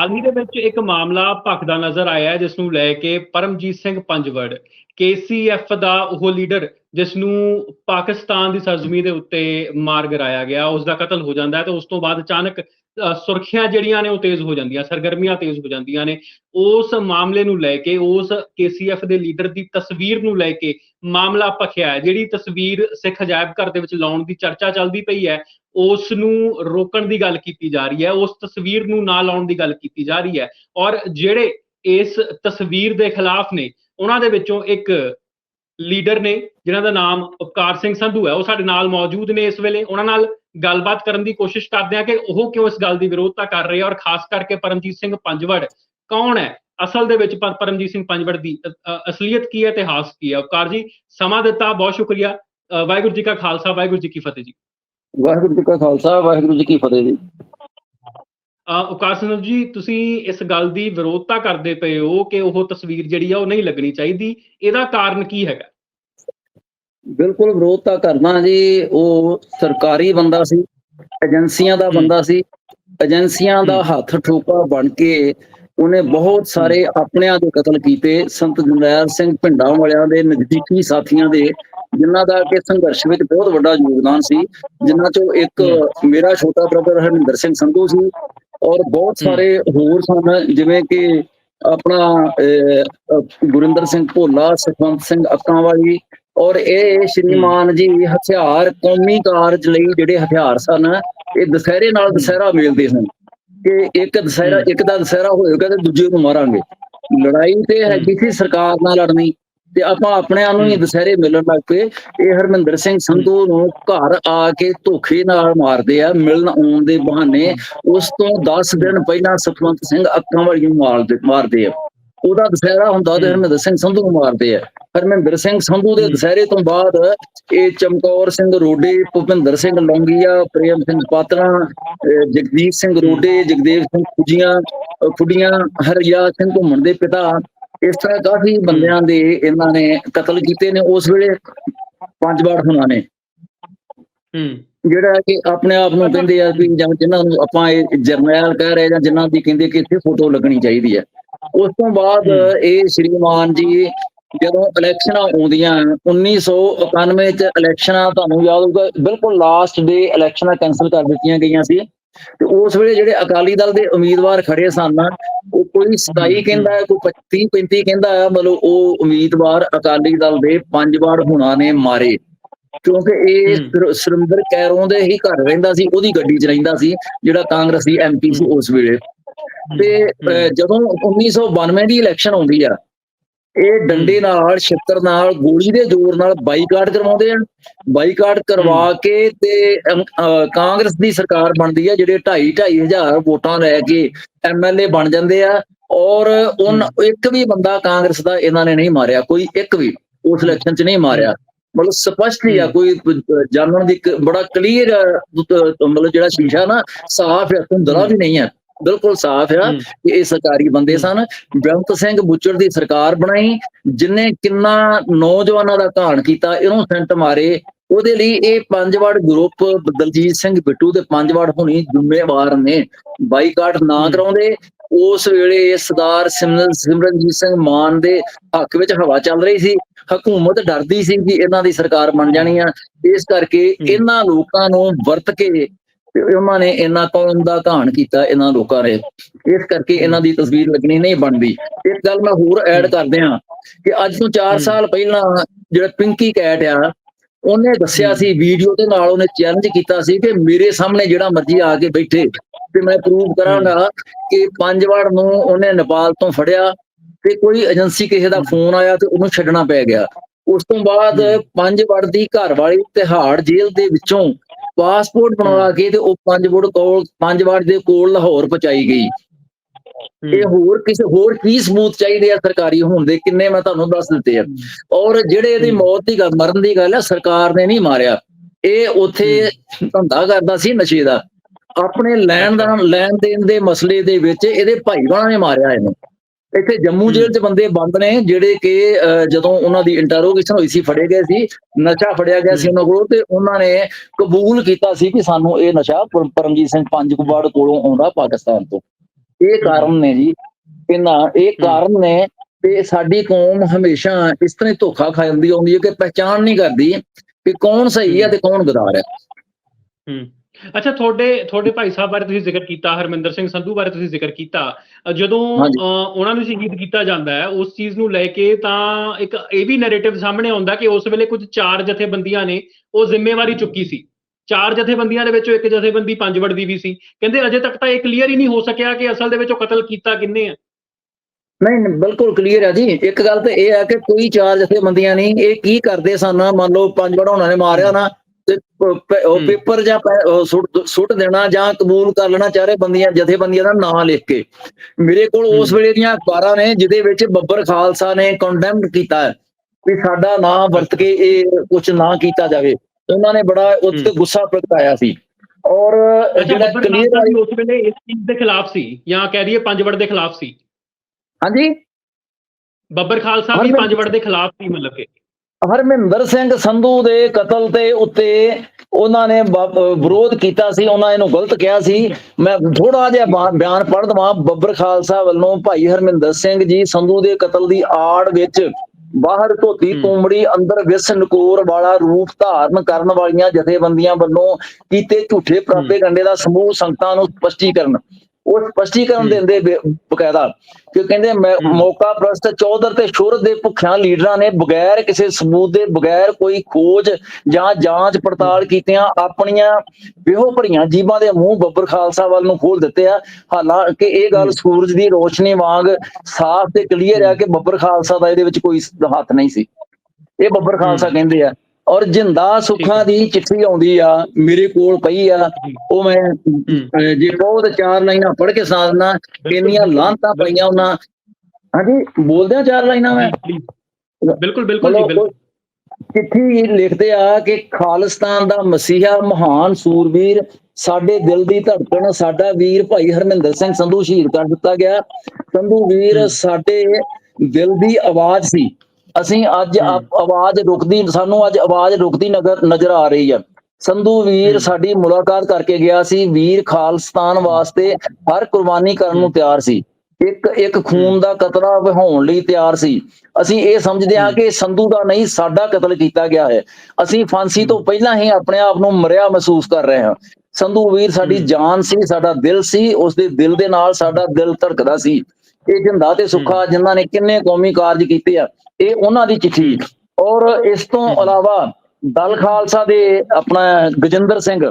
ਹਾਲ ਹੀ ਦੇ ਵਿੱਚ ਇੱਕ ਮਾਮਲਾ ਭਖਦਾ ਨਜ਼ਰ ਆਇਆ ਜਿਸ ਨੂੰ ਲੈ ਕੇ ਪਰਮਜੀਤ ਸਿੰਘ ਪੰਜਵੜ ਕੇਸੀਐਫ ਦਾ ਉਹ ਲੀਡਰ ਜਿਸ ਨੂੰ ਪਾਕਿਸਤਾਨ ਦੀ ਸਰਜ਼ਮੀਨ ਦੇ ਉੱਤੇ ਮਾਰ ਗਿਰਾਇਆ ਗਿਆ। ਉਸ ਦਾ ਕਤਲ ਹੋ ਜਾਂਦਾ ਹੈ ਤੇ ਉਸ ਤੋਂ ਬਾਅਦ ਅਚਾਨਕ ਅ, ਸੁਰਖੀਆਂ ਜਿਹੜੀਆਂ ਨੇ ਉਹ ਤੇਜ਼ ਹੋ ਜਾਂਦੀਆਂ ਸਰਗਰਮੀਆਂ ਤੇਜ਼ ਹੋ ਜਾਂਦੀਆਂ ਨੇ। ਉਸ ਮਾਮਲੇ ਨੂੰ ਲੈ ਕੇ ਉਸ ਕੇਸੀਐਫ ਦੇ ਲੀਡਰ ਦੀ ਤਸਵੀਰ ਨੂੰ ਲੈ ਕੇ ਮਾਮਲਾ ਭਖਿਆ ਹੈ, ਜਿਹੜੀ ਤਸਵੀਰ ਸਿੱਖ ਅਜਾਇਬ ਘਰ ਦੇ ਵਿੱਚ ਲਾਉਣ ਦੀ ਚਰਚਾ ਚੱਲਦੀ ਪਈ ਹੈ ਉਸ ਨੂੰ ਰੋਕਣ ਦੀ ਗੱਲ ਕੀਤੀ ਜਾ ਰਹੀ ਹੈ, ਉਸ ਤਸਵੀਰ ਨੂੰ ਨਾ ਲਾਉਣ ਦੀ ਗੱਲ ਕੀਤੀ ਜਾ ਰਹੀ ਹੈ ਔਰ ਜਿਹੜੇ ਇਸ ਤਸਵੀਰ ਦੇ ਖਿਲਾਫ ਨੇ, ਉਹਨਾਂ ਦੇ ਵਿੱਚੋਂ ਇੱਕ ਲੀਡਰ ਨੇ, ਜਿਨ੍ਹਾਂ ਦਾ ਨਾਮ ਉਪਕਾਰ ਸਿੰਘ ਸੰਧੂ ਹੈ, ਉਹ ਸਾਡੇ ਨਾਲ ਮੌਜੂਦ ਨੇ ਇਸ ਵੇਲੇ, ਉਹਨਾਂ ਨਾਲ ਗੱਲਬਾਤ ਕਰਨ ਦੀ ਕੋਸ਼ਿਸ਼ ਕਰਦੇ ਆ ਕਿ ਉਹ ਕਿਉਂ ਇਸ ਗੱਲ ਦੀ ਵਿਰੋਧਤਾ ਕਰ ਰਹੇ ਔਰ ਖਾਸ ਕਰਕੇ ਪਰਮਜੀਤ ਸਿੰਘ ਪੰਜਵੜ ਕੌਣ ਹੈ? ਅਸਲ ਦੇ ਵਿੱਚ ਪਰ- ਪਰਮਜੀਤ ਸਿੰਘ ਪੰਜਵੜ ਦੀ ਅਸਲੀਅਤ ਕੀ ਹੈ ਇਤਿਹਾਸ ਕੀ ਹੈ? ਉਪਕਾਰ ਜੀ ਸਮਾਂ ਦਿੱਤਾ ਬਹੁਤ ਸ਼ੁਕਰੀਆ। ਵਾਹਿਗੁਰੂ ਜੀ ਕਾ ਖਾਲਸਾ ਵਾਹਿਗੁਰੂ ਜੀ ਕੀ ਫਤਿਹ ਜੀ। ਵਾਹਿਗੁਰੂ ਜੀ ਕਾ ਖਾਲਸਾ ਵਾਹਿਗੁਰੂ ਜੀ ਕੀ ਫਤਿਹ ਜੀ। ਉਪਕਾਰ ਸਿੰਘ ਜੀ ਤੁਸੀਂ ਇਸ ਗੱਲ ਦੀ ਵਿਰੋਧਤਾ ਕਰਦੇ ਪਏ ਹੋ ਕਿ ਉਹ ਤਸਵੀਰ ਜਿਹੜੀ ਆ ਉਹ ਨਹੀਂ ਲੱਗਣੀ ਚਾਹੀਦੀ। ਇਹਦਾ ਕਾਰਨ ਕੀ ਹੈਗਾ? ਬਿਲਕੁਲ ਵਿਰੋਧਤਾ ਕਰਨਾ ਜੀ ਉਹ ਸਰਕਾਰੀ ਬੰਦਾ ਸੀ ਏਜੰਸੀਆਂ ਦਾ ਬੰਦਾ ਸੀ। ਏਜੰਸੀਆਂ ਦਾ ਹੱਥ ਠੋਕਾ ਬਣ ਕੇ ਉਹਨੇ ਬਹੁਤ ਸਾਰੇ ਆਪਣਿਆਂ ਦੇ ਕਤਲ ਕੀਤੇ। ਸੰਤ ਜਰਨੈਲ ਸਿੰਘ ਭਿੰਡਾਂ ਵਾਲਿਆਂ ਦੇ ਨਜ਼ਦੀਕੀ ਸਾਥੀਆਂ ਦੇ ਜਿਨ੍ਹਾਂ ਦਾ ਕਿ ਸੰਘਰਸ਼ ਵਿੱਚ ਬਹੁਤ ਵੱਡਾ ਯੋਗਦਾਨ ਸੀ ਜਿਨ੍ਹਾਂ ਚੋਂ ਇੱਕ ਮੇਰਾ ਛੋਟਾ ਬ੍ਰਦਰ ਹਰਮਿੰਦਰ ਸਿੰਘ ਸੰਧੂ ਸੀ ਔਰ ਬਹੁਤ ਸਾਰੇ ਹੋਰ ਸਨ ਜਿਵੇਂ ਕਿ ਆਪਣਾ ਗੁਰਿੰਦਰ ਸਿੰਘ ਭੋਲਾ ਸੁਖਵੰਤ ਸਿੰਘ ਅੱਕਾਂ ਵਾਲੀ ਔਰ ਇਹ ਸ਼੍ਰੀਮਾਨ ਜੀ ਹਥਿਆਰ ਕੌਮੀ ਕਾਰਜ ਲਈ ਜਿਹੜੇ ਹਥਿਆਰ ਸਨ ਇਹ ਦੁਸਹਿਰੇ ਨਾਲ ਦੁਸਹਿਰਾ ਮੇਲਦੇ ਸਨ। ਕਿ ਇੱਕ ਦੁਸਹਿਰਾ ਇੱਕ ਦਾ ਦੁਸਹਿਰਾ ਹੋਏਗਾ ਤੇ ਦੂਜੇ ਨੂੰ ਮਾਰਾਂਗੇ। ਲੜਾਈ ਤੇ ਹੈਗੀ ਸੀ ਸਰਕਾਰ ਨਾਲ ਲੜਨੀ ਤੇ ਆਪਾਂ ਆਪਣਿਆਂ ਨੂੰ ਹੀ ਦੁਸਹਿਰੇ ਮਿਲਣ ਲੱਗ ਪਏ। ਇਹ ਹਰਮਿੰਦਰ ਸਿੰਘ ਸੰਧੂ ਨੂੰ ਘਰ ਆ ਕੇ ਧੋਖੇ ਨਾਲ ਮਾਰਦੇ ਆ ਮਿਲਣ ਆਉਣ ਦੇ ਬਹਾਨੇ ਉਸ ਤੋਂ 10 ਦਿਨ ਪਹਿਲਾਂ ਸੁਖਵੰਤ ਸਿੰਘ ਅੱਕਾਂ ਵਾਲੀ ਨੂੰ ਮਾਰਦੇ ਮਾਰਦੇ ਆ। ਉਹਦਾ ਦੁਸਹਿਰਾ ਹੁੰਦਾ ਤੇ ਹਰਮਿੰਦਰ ਸਿੰਘ ਸੰਧੂ ਨੂੰ ਮਾਰਦੇ ਆ। ਹਰਮਿੰਦਰ ਸਿੰਘ ਸੰਧੂ ਦੇ ਦੁਸਹਿਰੇ ਤੋਂ ਬਾਅਦ ਇਹ ਚਮਕੌਰ ਸਿੰਘ ਰੋਡੇ ਭੁਪਿੰਦਰ ਸਿੰਘ ਲੌਂਗੀਆ ਪ੍ਰੇਮ ਸਿੰਘ ਪਾਤਰਾ ਜਗਦੀਪ ਸਿੰਘ ਰੋਡੇ ਜਗਦੇਵ ਸਿੰਘ ਖੁਜੀਆਂ ਖੁੱਡੀਆਂ ਹਰਿਆ ਸਿੰਘ ਘੁੰਮਣ ਦੇ ਪਿਤਾ। ਇਸ ਤਰ੍ਹਾਂ ਕਾਫੀ ਬੰਦਿਆਂ ਦੇ ਇਹਨਾਂ ਨੇ ਕਤਲ ਕੀਤੇ ਨੇ ਉਸ ਵੇਲੇ ਪੰਜ ਵਾਰ ਹੁਣਾਂ ਨੇ। ਹੂੰ। ਜਿਹੜਾ ਕਿ ਆਪਣੇ ਆਪ ਨੂੰ ਕਹਿੰਦੇ ਆ ਵੀ ਜਾਂ ਜਿਨ੍ਹਾਂ ਨੂੰ ਆਪਾਂ ਇਹ ਜਰਨੈਲ ਕਹਿ ਰਹੇ ਜਾਂ ਜਿਨ੍ਹਾਂ ਦੀ ਕਹਿੰਦੇ ਕਿ ਇੱਥੇ ਫੋਟੋ ਲੱਗਣੀ ਚਾਹੀਦੀ ਹੈ। ਉਸ ਤੋਂ ਬਾਅਦ। ਇਹ ਸ਼੍ਰੀਮਾਨ ਜੀ ਜਦੋਂ ਇਲੈਕਸ਼ਨਾਂ ਆਉਂਦੀਆਂ 1991 ਚ ਇਲੈਕਸ਼ਨਾਂ ਤੁਹਾਨੂੰ ਯਾਦ ਹੋਊਗਾ ਬਿਲਕੁਲ ਲਾਸਟ ਡੇ ਇਲੈਕਸ਼ਨਾਂ ਕੈਨਸਲ ਕਰ ਦਿੱਤੀਆਂ ਗਈਆਂ ਸੀ। ਤੇ ਉਸ ਵੇਲੇ ਜਿਹੜੇ ਅਕਾਲੀ ਦਲ ਦੇ ਉਮੀਦਵਾਰ ਖੜੇ ਸਨ ਉਹ ਕੋਈ 27 ਕਹਿੰਦਾ ਹੈ ਕੋਈ 25 35 ਕਹਿੰਦਾ ਹੈ ਮਤਲਬ ਉਹ ਉਮੀਦਵਾਰ ਅਕਾਲੀ ਦਲ ਦੇ ਪੰਜ ਵਾਰ ਹੁਣਾਂ ਨੇ ਮਾਰੇ। ਕਿਉਂਕਿ ਇਹ ਸੁਰਿੰਦਰ ਕੈਰੋਂ ਦੇ ਹੀ ਘਰ ਰਹਿੰਦਾ ਸੀ ਉਹਦੀ ਗੱਡੀ 'ਚ ਰਹਿੰਦਾ ਸੀ ਜਿਹੜਾ ਕਾਂਗਰਸੀ ਐਮਪੀ ਸੀ ਉਸ ਵੇਲੇ। ਤੇ ਜਦੋਂ 1992 ਦੀ ਇਲੈਕਸ਼ਨ ਆਉਂਦੀ ਆ ਇਹ ਡੰਡੇ ਨਾਲ ਛਿੱਤਰ ਨਾਲ ਗੋਲੀ ਦੇ ਜ਼ੋਰ ਨਾਲ ਬਾਈਕਾਟ ਕਰਵਾਉਂਦੇ ਆ। ਬਾਈਕਾਟ ਕਰਵਾ ਕੇ ਤੇ ਕਾਂਗਰਸ ਦੀ ਸਰਕਾਰ ਬਣਦੀ ਆ ਜਿਹੜੇ 2.5 2.5 ਹਜ਼ਾਰ ਵੋਟਾਂ ਲੈ ਕੇ ਐਮਐਲਏ ਬਣ ਜਾਂਦੇ ਆ। ਔਰ ਉਨ ਇੱਕ ਵੀ ਬੰਦਾ ਕਾਂਗਰਸ ਦਾ ਇਹਨਾਂ ਨੇ ਨਹੀਂ ਮਾਰਿਆ ਕੋਈ ਇੱਕ ਵੀ ਉਸ ਇਲੈਕਸ਼ਨ 'ਚ ਨਹੀਂ ਮਾਰਿਆ। ਮਤਲਬ ਸਪਸ਼ਟ ਹੀ ਆ। ਕੋਈ ਜਾਣਨ ਦੀ ਬੜਾ ਕਲੀਅਰ ਮਤਲਬ ਜਿਹੜਾ ਸ਼ੀਸ਼ਾ ਨਾ ਸਾਫ਼ ਹੈ ਧੁੰਦਲਾ ਵੀ ਨਹੀਂ ਹੈ। ਬਿਲਕੁਲ ਸਾਫ਼ ਆ। ਕਿ ਇਹ ਸਰਕਾਰੀ ਬੰਦੇ ਸਨ। ਬੇਅੰਤ ਸਿੰਘ ਬੁੱਚੜ ਦੀ ਸਰਕਾਰ ਬਣਾਈ ਜਿਨੇ ਕਿੰਨਾ ਨੌਜਵਾਨਾਂ ਦਾ ਘਾਣ ਕੀਤਾ ਇਹਨੂੰ ਸੈਂਟ ਮਾਰੇ। ਉਹਦੇ ਲਈ ਇਹ ਪੰਜ ਵਾਰ ਗਰੁੱਪ ਦਲਜੀਤ ਸਿੰਘ ਬਿੱਟੂ ਦੇ ਪੰਜ ਵਾਰ ਹੁਣੀ ਜ਼ਿੰਮੇਵਾਰ ਨੇ। ਬਾਈਕਾਟ ਨਾ। ਕਰਾਉਂਦੇ ਉਸ ਵੇਲੇ ਸਰਦਾਰ ਸਿਮਰਨ ਸਿਮਰਨਜੀਤ ਸਿੰਘ ਮਾਨ ਦੇ ਹੱਕ ਵਿੱਚ ਹਵਾ ਚੱਲ ਰਹੀ ਸੀ। ਹਕੂਮਤ ਡਰਦੀ ਸੀ ਕਿ ਇਹਨਾਂ ਦੀ ਸਰਕਾਰ ਬਣ ਜਾਣੀ ਆ। ਇਸ ਕਰਕੇ ਇਹਨਾਂ ਲੋਕਾਂ ਨੂੰ ਵਰਤ ਕੇ ਉਹਨਾਂ ਨੇ ਇਹਨਾਂ ਕੌਮ ਦਾ ਘਾਣ ਕੀਤਾ ਇਹਨਾਂ ਲੋਕਾਂ ਨੇ ਇਸ ਕਰਕੇ ਇਹਨਾਂ ਦੀ ਤਸਵੀਰ ਲੱਗਣੀ ਨਹੀਂ ਬਣਦੀ ਇੱਕ ਗੱਲ ਮੈਂ ਹੋਰ ਐਡ ਕਰਦੇ ਹਾਂ ਕਿ ਅੱਜ ਤੋਂ 4 ਹਮ। ਸਾਲ ਪਹਿਲਾਂ ਜਿਹੜਾ ਪਿੰਕੀ ਕੈਟ ਆ ਉਹਨੇ ਦੱਸਿਆ। ਸੀ ਵੀਡੀਓ ਦੇ ਨਾਲ ਉਹਨੇ ਚੈਲੰਜ ਕੀਤਾ ਸੀ ਕਿ ਮੇਰੇ ਸਾਹਮਣੇ ਜਿਹੜਾ ਮਰਜ਼ੀ ਆ ਕੇ ਬੈਠੇ ਤੇ ਮੈਂ ਪ੍ਰੂਵ ਕਰਾਂਗਾ ਕਿ ਪੰਜ ਵਾਰ ਨੂੰ ਉਹਨੇ ਨੇਪਾਲ ਤੋਂ ਫੜਿਆ ਤੇ ਕੋਈ ਏਜੰਸੀ ਕਿਸੇ ਦਾ ਫੋਨ ਆਇਆ ਤੇ ਉਹਨੂੰ ਛੱਡਣਾ ਪੈ ਗਿਆ ਉਸ ਤੋਂ ਬਾਅਦ। ਪੰਜ ਵਾਰ ਦੀ ਘਰ ਵਾਲੀ ਤਿਹਾੜ ਜੇਲ੍ਹ ਦੇ ਵਿੱਚੋਂ ਪਾਸਪੋਰਟ ਬਣਵਾ ਕੇ ਤੇ ਉਹ ਪੰਜ ਵਾਰ ਕੋਲ ਪੰਜ ਵਾਰ ਦੇ ਕੋਲ ਲਾਹੌਰ ਪਹੁੰਚਾਈ ਗਈ। ਇਹ ਹੋਰ ਕਿਸੇ ਹੋਰ ਕੀ ਸਬੂਤ ਚਾਹੀਦੇ ਆ ਸਰਕਾਰੀ ਹੋਣ ਦੇ? ਕਿੰਨੇ ਮੈਂ ਤੁਹਾਨੂੰ ਦੱਸ ਦਿੱਤੇ ਆ। ਔਰ ਜਿਹੜੇ ਇਹਦੀ। ਮੌਤ ਦੀ ਗੱਲ ਮਰਨ ਦੀ ਗੱਲ ਆ ਸਰਕਾਰ ਨੇ ਨਹੀਂ ਮਾਰਿਆ। ਇਹ ਉੱਥੇ ਧੰਦਾ ਕਰਦਾ ਸੀ ਨਸ਼ੇ ਦਾ। ਆਪਣੇ ਲੈਣ ਦਾ ਲੈਣ ਦੇਣ ਦੇ ਮਸਲੇ ਦੇ ਵਿੱਚ ਇਹਦੇ ਭਾਈਵਾਲਾਂ ਨੇ ਮਾਰਿਆ ਇਹਨੂੰ। ਇੱਥੇ ਜੰਮੂ। ਜੇਲ੍ਹ 'ਚ ਬੰਦੇ ਬੰਦ ਨੇ ਜਿਹੜੇ ਕਿ ਜਦੋਂ ਉਹਨਾਂ ਦੀ ਇੰਟਰੋਗੇਸ਼ਨ ਹੋਈ ਸੀ ਫੜੇ ਗਏ ਸੀ ਨਸ਼ਾ ਫੜਿਆ ਗਿਆ ਸੀ ਉਹਨਾਂ ਕੋਲੋਂ ਤੇ ਉਹਨਾਂ ਨੇ ਕਬੂਲ ਕੀਤਾ ਸੀ ਕਿ ਸਾਨੂੰ ਇਹ ਨਸ਼ਾ ਪਰ- ਪਰਮਜੀਤ ਸਿੰਘ ਪੰਜ ਕੁਬਾੜ ਕੋਲੋਂ ਆਉਂਦਾ ਪਾਕਿਸਤਾਨ ਤੋਂ। ਇਹ ਕਾਰਨ ਨੇ ਜੀ। ਇਹਨਾਂ ਇਹ ਕਾਰਨ ਨੇ ਤੇ ਸਾਡੀ ਕੌਮ ਹਮੇਸ਼ਾ ਇਸ ਤਰ੍ਹਾਂ ਧੋਖਾ ਖਾ ਜਾਂਦੀ ਆਉਂਦੀ ਹੈ ਕਿ ਪਹਿਚਾਣ ਨਹੀਂ ਕਰਦੀ ਕਿ ਕੌਣ ਸਹੀ ਹੈ। ਤੇ ਕੌਣ ਗਦਾਰ ਹੈ। ਹੂੰ। ਅੱਛਾ ਤੁਹਾਡੇ ਤੁਹਾਡੇ ਭਾਈ ਸਾਹਿਬ ਬਾਰੇ ਤੁਸੀਂ ਜ਼ਿਕਰ ਕੀਤਾ ਹਰਮਿੰਦਰ ਸਿੰਘ ਸੰਧੂ ਬਾਰੇ ਤੁਸੀਂ ਜ਼ਿਕਰ ਕੀਤਾ। ਜਦੋਂ ਉਹਨਾਂ ਨੂੰ ਸ਼ਹੀਦ ਕੀਤਾ ਜਾਂਦਾ ਹੈ ਉਸ ਚੀਜ਼ ਨੂੰ ਲੈ ਕੇ ਤਾਂ ਇੱਕ ਇਹ ਵੀ ਨੈਰੇਟਿਵ ਸਾਹਮਣੇ ਆਉਂਦਾ ਕਿ ਉਸ ਵੇਲੇ ਕੁਝ ਚਾਰ ਜਥੇਬੰਦੀਆਂ ਨੇ ਉਹ ਜ਼ਿੰਮੇਵਾਰੀ ਚੁੱਕੀ ਸੀ। ਚਾਰ ਜਥੇਬੰਦੀਆਂ ਦੇ ਵਿੱਚੋਂ ਇੱਕ ਜਥੇਬੰਦੀ ਪੰਜਵੜ ਦੀ ਵੀ ਸੀ। ਕਹਿੰਦੇ ਅਜੇ ਤੱਕ ਤਾਂ ਇਹ ਕਲੀਅਰ ਹੀ ਨਹੀਂ ਹੋ ਸਕਿਆ ਕਿ ਅਸਲ ਦੇ ਵਿੱਚ ਉਹ ਕਤਲ ਕੀਤਾ ਕਿੰਨੇ ਆ। ਨਹੀਂ ਨਹੀਂ, ਬਿਲਕੁਲ ਕਲੀਅਰ ਹੈ ਜੀ। ਇੱਕ ਗੱਲ ਤੇ ਇਹ ਹੈ ਕਿ ਕੋਈ ਚਾਰ ਜਥੇਬੰਦੀਆਂ ਨਹੀਂ ਇਹ ਕੀ ਕਰਦੇ ਸਨ? ਮੰਨ ਲਓ ਪੰਜ ਵੜਾਉਣਾ ਨੇ ਮਾਰਿਆ ਨਾ ਤੇ ਉਹ। ਪੇਪਰ ਜਾਂ ਸੁੱਟ ਸੁੱਟ ਦੇਣਾ ਜਾਂ ਕਬੂਲ ਕਰ ਲੈਣਾ ਚਾਰੇ ਬੰਦੀਆਂ ਜਥੇਬੰਦੀਆਂ ਦਾ ਨਾਂ ਲਿਖ ਕੇ। ਮੇਰੇ ਕੋਲ ਉਸ। ਵੇਲੇ ਦੀਆਂ ਅਖਬਾਰਾਂ ਨੇ ਜਿਹਦੇ ਵਿੱਚ ਬੱਬਰ ਖਾਲਸਾ ਨੇ ਕੰਡੈਮਡ ਕੀਤਾ ਹੈ ਵੀ ਸਾਡਾ ਨਾਂ ਵਰਤ ਕੇ ਇਹ ਕੁਝ ਨਾ ਕੀਤਾ ਜਾਵੇ। ਉਹਨਾਂ ਨੇ ਬੜਾ ਉੱਤੇ। ਗੁੱਸਾ ਪ੍ਰਗਟਾਇਆ ਸੀ। ਔਰ ਜਿਹੜਾ ਕਲੀਅਰ ਉਸ ਵੇਲੇ ਇਸ ਚੀਜ਼ ਦੇ ਖਿਲਾਫ ਸੀ ਜਾਂ ਕਹਿ ਦਈਏ ਪੰਜਵੜ ਦੇ ਖਿਲਾਫ ਸੀ? ਹਾਂਜੀ। ਬੱਬਰ ਖਾਲਸਾ ਵੀ ਹਰਮਿੰਦਰ- ਪੰਜਵੜ ਦੇ ਖਿਲਾਫ ਸੀ ਮਤਲਬ ਕਿ। ਹਰਮਿੰਦਰ ਸਿੰਘ ਸੰਧੂ ਦੇ ਕਤਲ ਦੇ ਉੱਤੇ ਉਹਨਾਂ ਨੇ ਵਿਰੋਧ ਕੀਤਾ ਸੀ ਉਹਨਾਂ ਇਹਨੂੰ ਗਲਤ ਕਿਹਾ ਸੀ। ਮੈਂ ਥੋੜਾ ਜਿਹਾ ਬਿਆਨ ਪੜ੍ਹ ਦਵਾਂ। ਬੱਬਰ ਖਾਲਸਾ ਵੱਲੋਂ ਭਾਈ ਹਰਮਿੰਦਰ ਸਿੰਘ ਜੀ ਸੰਧੂ ਦੇ ਕਤਲ ਦੀ ਆੜ ਵਿੱਚ ਬਾਹਰ ਧੋਤੀ। ਕੁੰਮੜੀ ਅੰਦਰ ਵਿਸ ਨਕੋਰ ਵਾਲਾ ਰੂਪ ਧਾਰਨ ਕਰਨ ਵਾਲੀਆਂ ਜਥੇਬੰਦੀਆਂ ਵੱਲੋਂ ਕੀਤੇ ਝੂਠੇ ਪ੍ਰਾਪੇਗੰਡੇ ਦਾ ਸਮੂਹ ਸੰਗਤਾਂ ਨੂੰ ਸਪਸ਼ਟੀਕਰਨ। ਉਹ ਸਪਸ਼ਟੀਕਰਨ। ਦਿੰਦੇ ਬਕਾਇਦਾ ਕਿ ਕਹਿੰਦੇ। ਮੌਕਾ ਪ੍ਰਸਤ ਚੌਧਰ ਤੇ ਸ਼ੋਹਰਤ ਦੇ ਭੁੱਖਿਆਂ ਲੀਡਰਾਂ ਨੇ ਬਗੈਰ ਕਿਸੇ ਸਬੂਤ ਦੇ ਬਗੈਰ ਕੋਈ ਖੋਜ ਜਾਂ ਜਾਂਚ ਪੜਤਾਲ ਕੀਤਿਆਂ ਆਪਣੀਆਂ ਵਿਹੋ ਭਰੀਆਂ ਜੀਬਾਂ ਦੇ ਮੂੰਹ ਬੱਬਰ ਖਾਲਸਾ ਵੱਲ ਨੂੰ ਖੋਲ ਦਿੱਤੇ ਆ ਹਾਲਾਂਕਿ ਇਹ ਗੱਲ। ਸੂਰਜ ਦੀ ਰੋਸ਼ਨੀ ਵਾਂਗ ਸਾਫ਼ ਤੇ ਕਲੀਅਰ ਆ ਕਿ ਬੱਬਰ ਖਾਲਸਾ ਦਾ ਇਹਦੇ ਵਿੱਚ ਕੋਈ ਹੱਥ ਨਹੀਂ ਸੀ ਇਹ ਬੱਬਰ ਖਾਲਸਾ। ਕਹਿੰਦੇ ਆ ਔਰ ਜਿੰਦਾ ਸੁੱਖਾਂ। ਦੀ ਚਿੱਠੀ ਆਉਂਦੀ ਆ ਮੇਰੇ ਕੋਲ ਪਈ ਆ। ਉਹ ਮੈਂ ਜੇ ਕਹੋ ਤੇ ਚਾਰ ਲਾਈਨਾਂ ਪੜ੍ਹ ਕੇ ਸੁਣਾ ਦਿੰਦਾ ਇੰਨੀਆਂ ਲਾਂਤਾਂ ਪਈਆਂ ਉਹਨਾਂ। ਹਾਂਜੀ ਬੋਲਦੇ ਆ ਚਾਰ ਲਾਈਨਾਂ ਮੈਂ? ਬਿਲਕੁਲ ਬਿਲਕੁਲ ਜੀ ਬਿਲਕੁਲ। ਚਿੱਠੀ ਲਿਖਦੇ ਆ ਕਿ ਖਾਲਿਸਤਾਨ ਦਾ ਮਸੀਹਾ ਮਹਾਨ ਸੂਰਬੀਰ ਸਾਡੇ ਦਿਲ ਦੀ ਧੜਕਣ ਸਾਡਾ ਵੀਰ ਭਾਈ ਹਰਮਿੰਦਰ ਸਿੰਘ ਸੰਧੂ ਸ਼ਹੀਦ ਕਰ ਦਿੱਤਾ ਗਿਆ। ਸੰਧੂ ਵੀਰ। ਸਾਡੇ ਦਿਲ ਦੀ ਆਵਾਜ਼ ਸੀ। ਅਸੀਂ ਅੱਜ ਹੂੰ। ਆਵਾਜ਼ ਰੁਕਦੀ ਸਾਨੂੰ ਅੱਜ ਆਵਾਜ਼ ਰੁਕਦੀ ਨਜ਼ਰ ਨਜ਼ਰ ਆ ਰਹੀ ਆ ਸੰਧੂ ਵੀਰ ਹੂੰ। ਸਾਡੀ ਮੁਲਾਕਾਤ ਕਰਕੇ ਗਿਆ ਸੀ ਵੀਰ ਖਾਲਿਸਤਾਨ ਵਾਸਤੇ ਹਰ ਕੁਰਬਾਨੀ ਕਰਨ ਨੂੰ ਹੂੰ। ਤਿਆਰ ਸੀ ਇੱਕ ਇੱਕ ਖੂਨ ਦਾ ਕਤਰਾ ਵਹਾਉਣ ਲਈ ਤਿਆਰ ਸੀ ਅਸੀਂ ਇਹ ਸਮਝਦੇ ਹਾਂ ਹੂੰ। ਕਿ ਸੰਧੂ ਦਾ ਨਹੀਂ ਸਾਡਾ ਕਤਲ ਕੀਤਾ ਗਿਆ ਹੈ ਅਸੀਂ ਫਾਂਸੀ ਤੋਂ ਪਹਿਲਾਂ ਹੀ ਆਪਣੇ ਆਪ ਨੂੰ ਮਰਿਆ ਮਹਿਸੂਸ ਕਰ ਰਹੇ ਹਾਂ ਸੰਧੂ ਵੀਰ ਸਾਡੀ ਹੂੰ। ਜਾਨ ਸੀ ਸਾਡਾ ਦਿਲ ਸੀ ਉਸ ਦੇ ਦਿਲ ਦੇ ਨਾਲ ਸਾਡਾ ਦਿਲ ਧੜਕਦਾ ਸੀ ਇਹ ਜਿੰਦਾ ਤੇ ਸੁੱਖਾ ਜਿਨ੍ਹਾਂ ਨੇ ਕਿੰਨੇ ਕੌਮੀ ਕਾਰਜ ਕੀਤੇ ਆ ਇਹ ਉਹਨਾਂ ਦੀ ਚਿੱਠੀ ਔਰ ਇਸ ਤੋਂ। ਇਲਾਵਾ ਦਲ ਖਾਲਸਾ ਦੇ ਆਪਣਾ ਗਜਿੰਦਰ ਸਿੰਘ।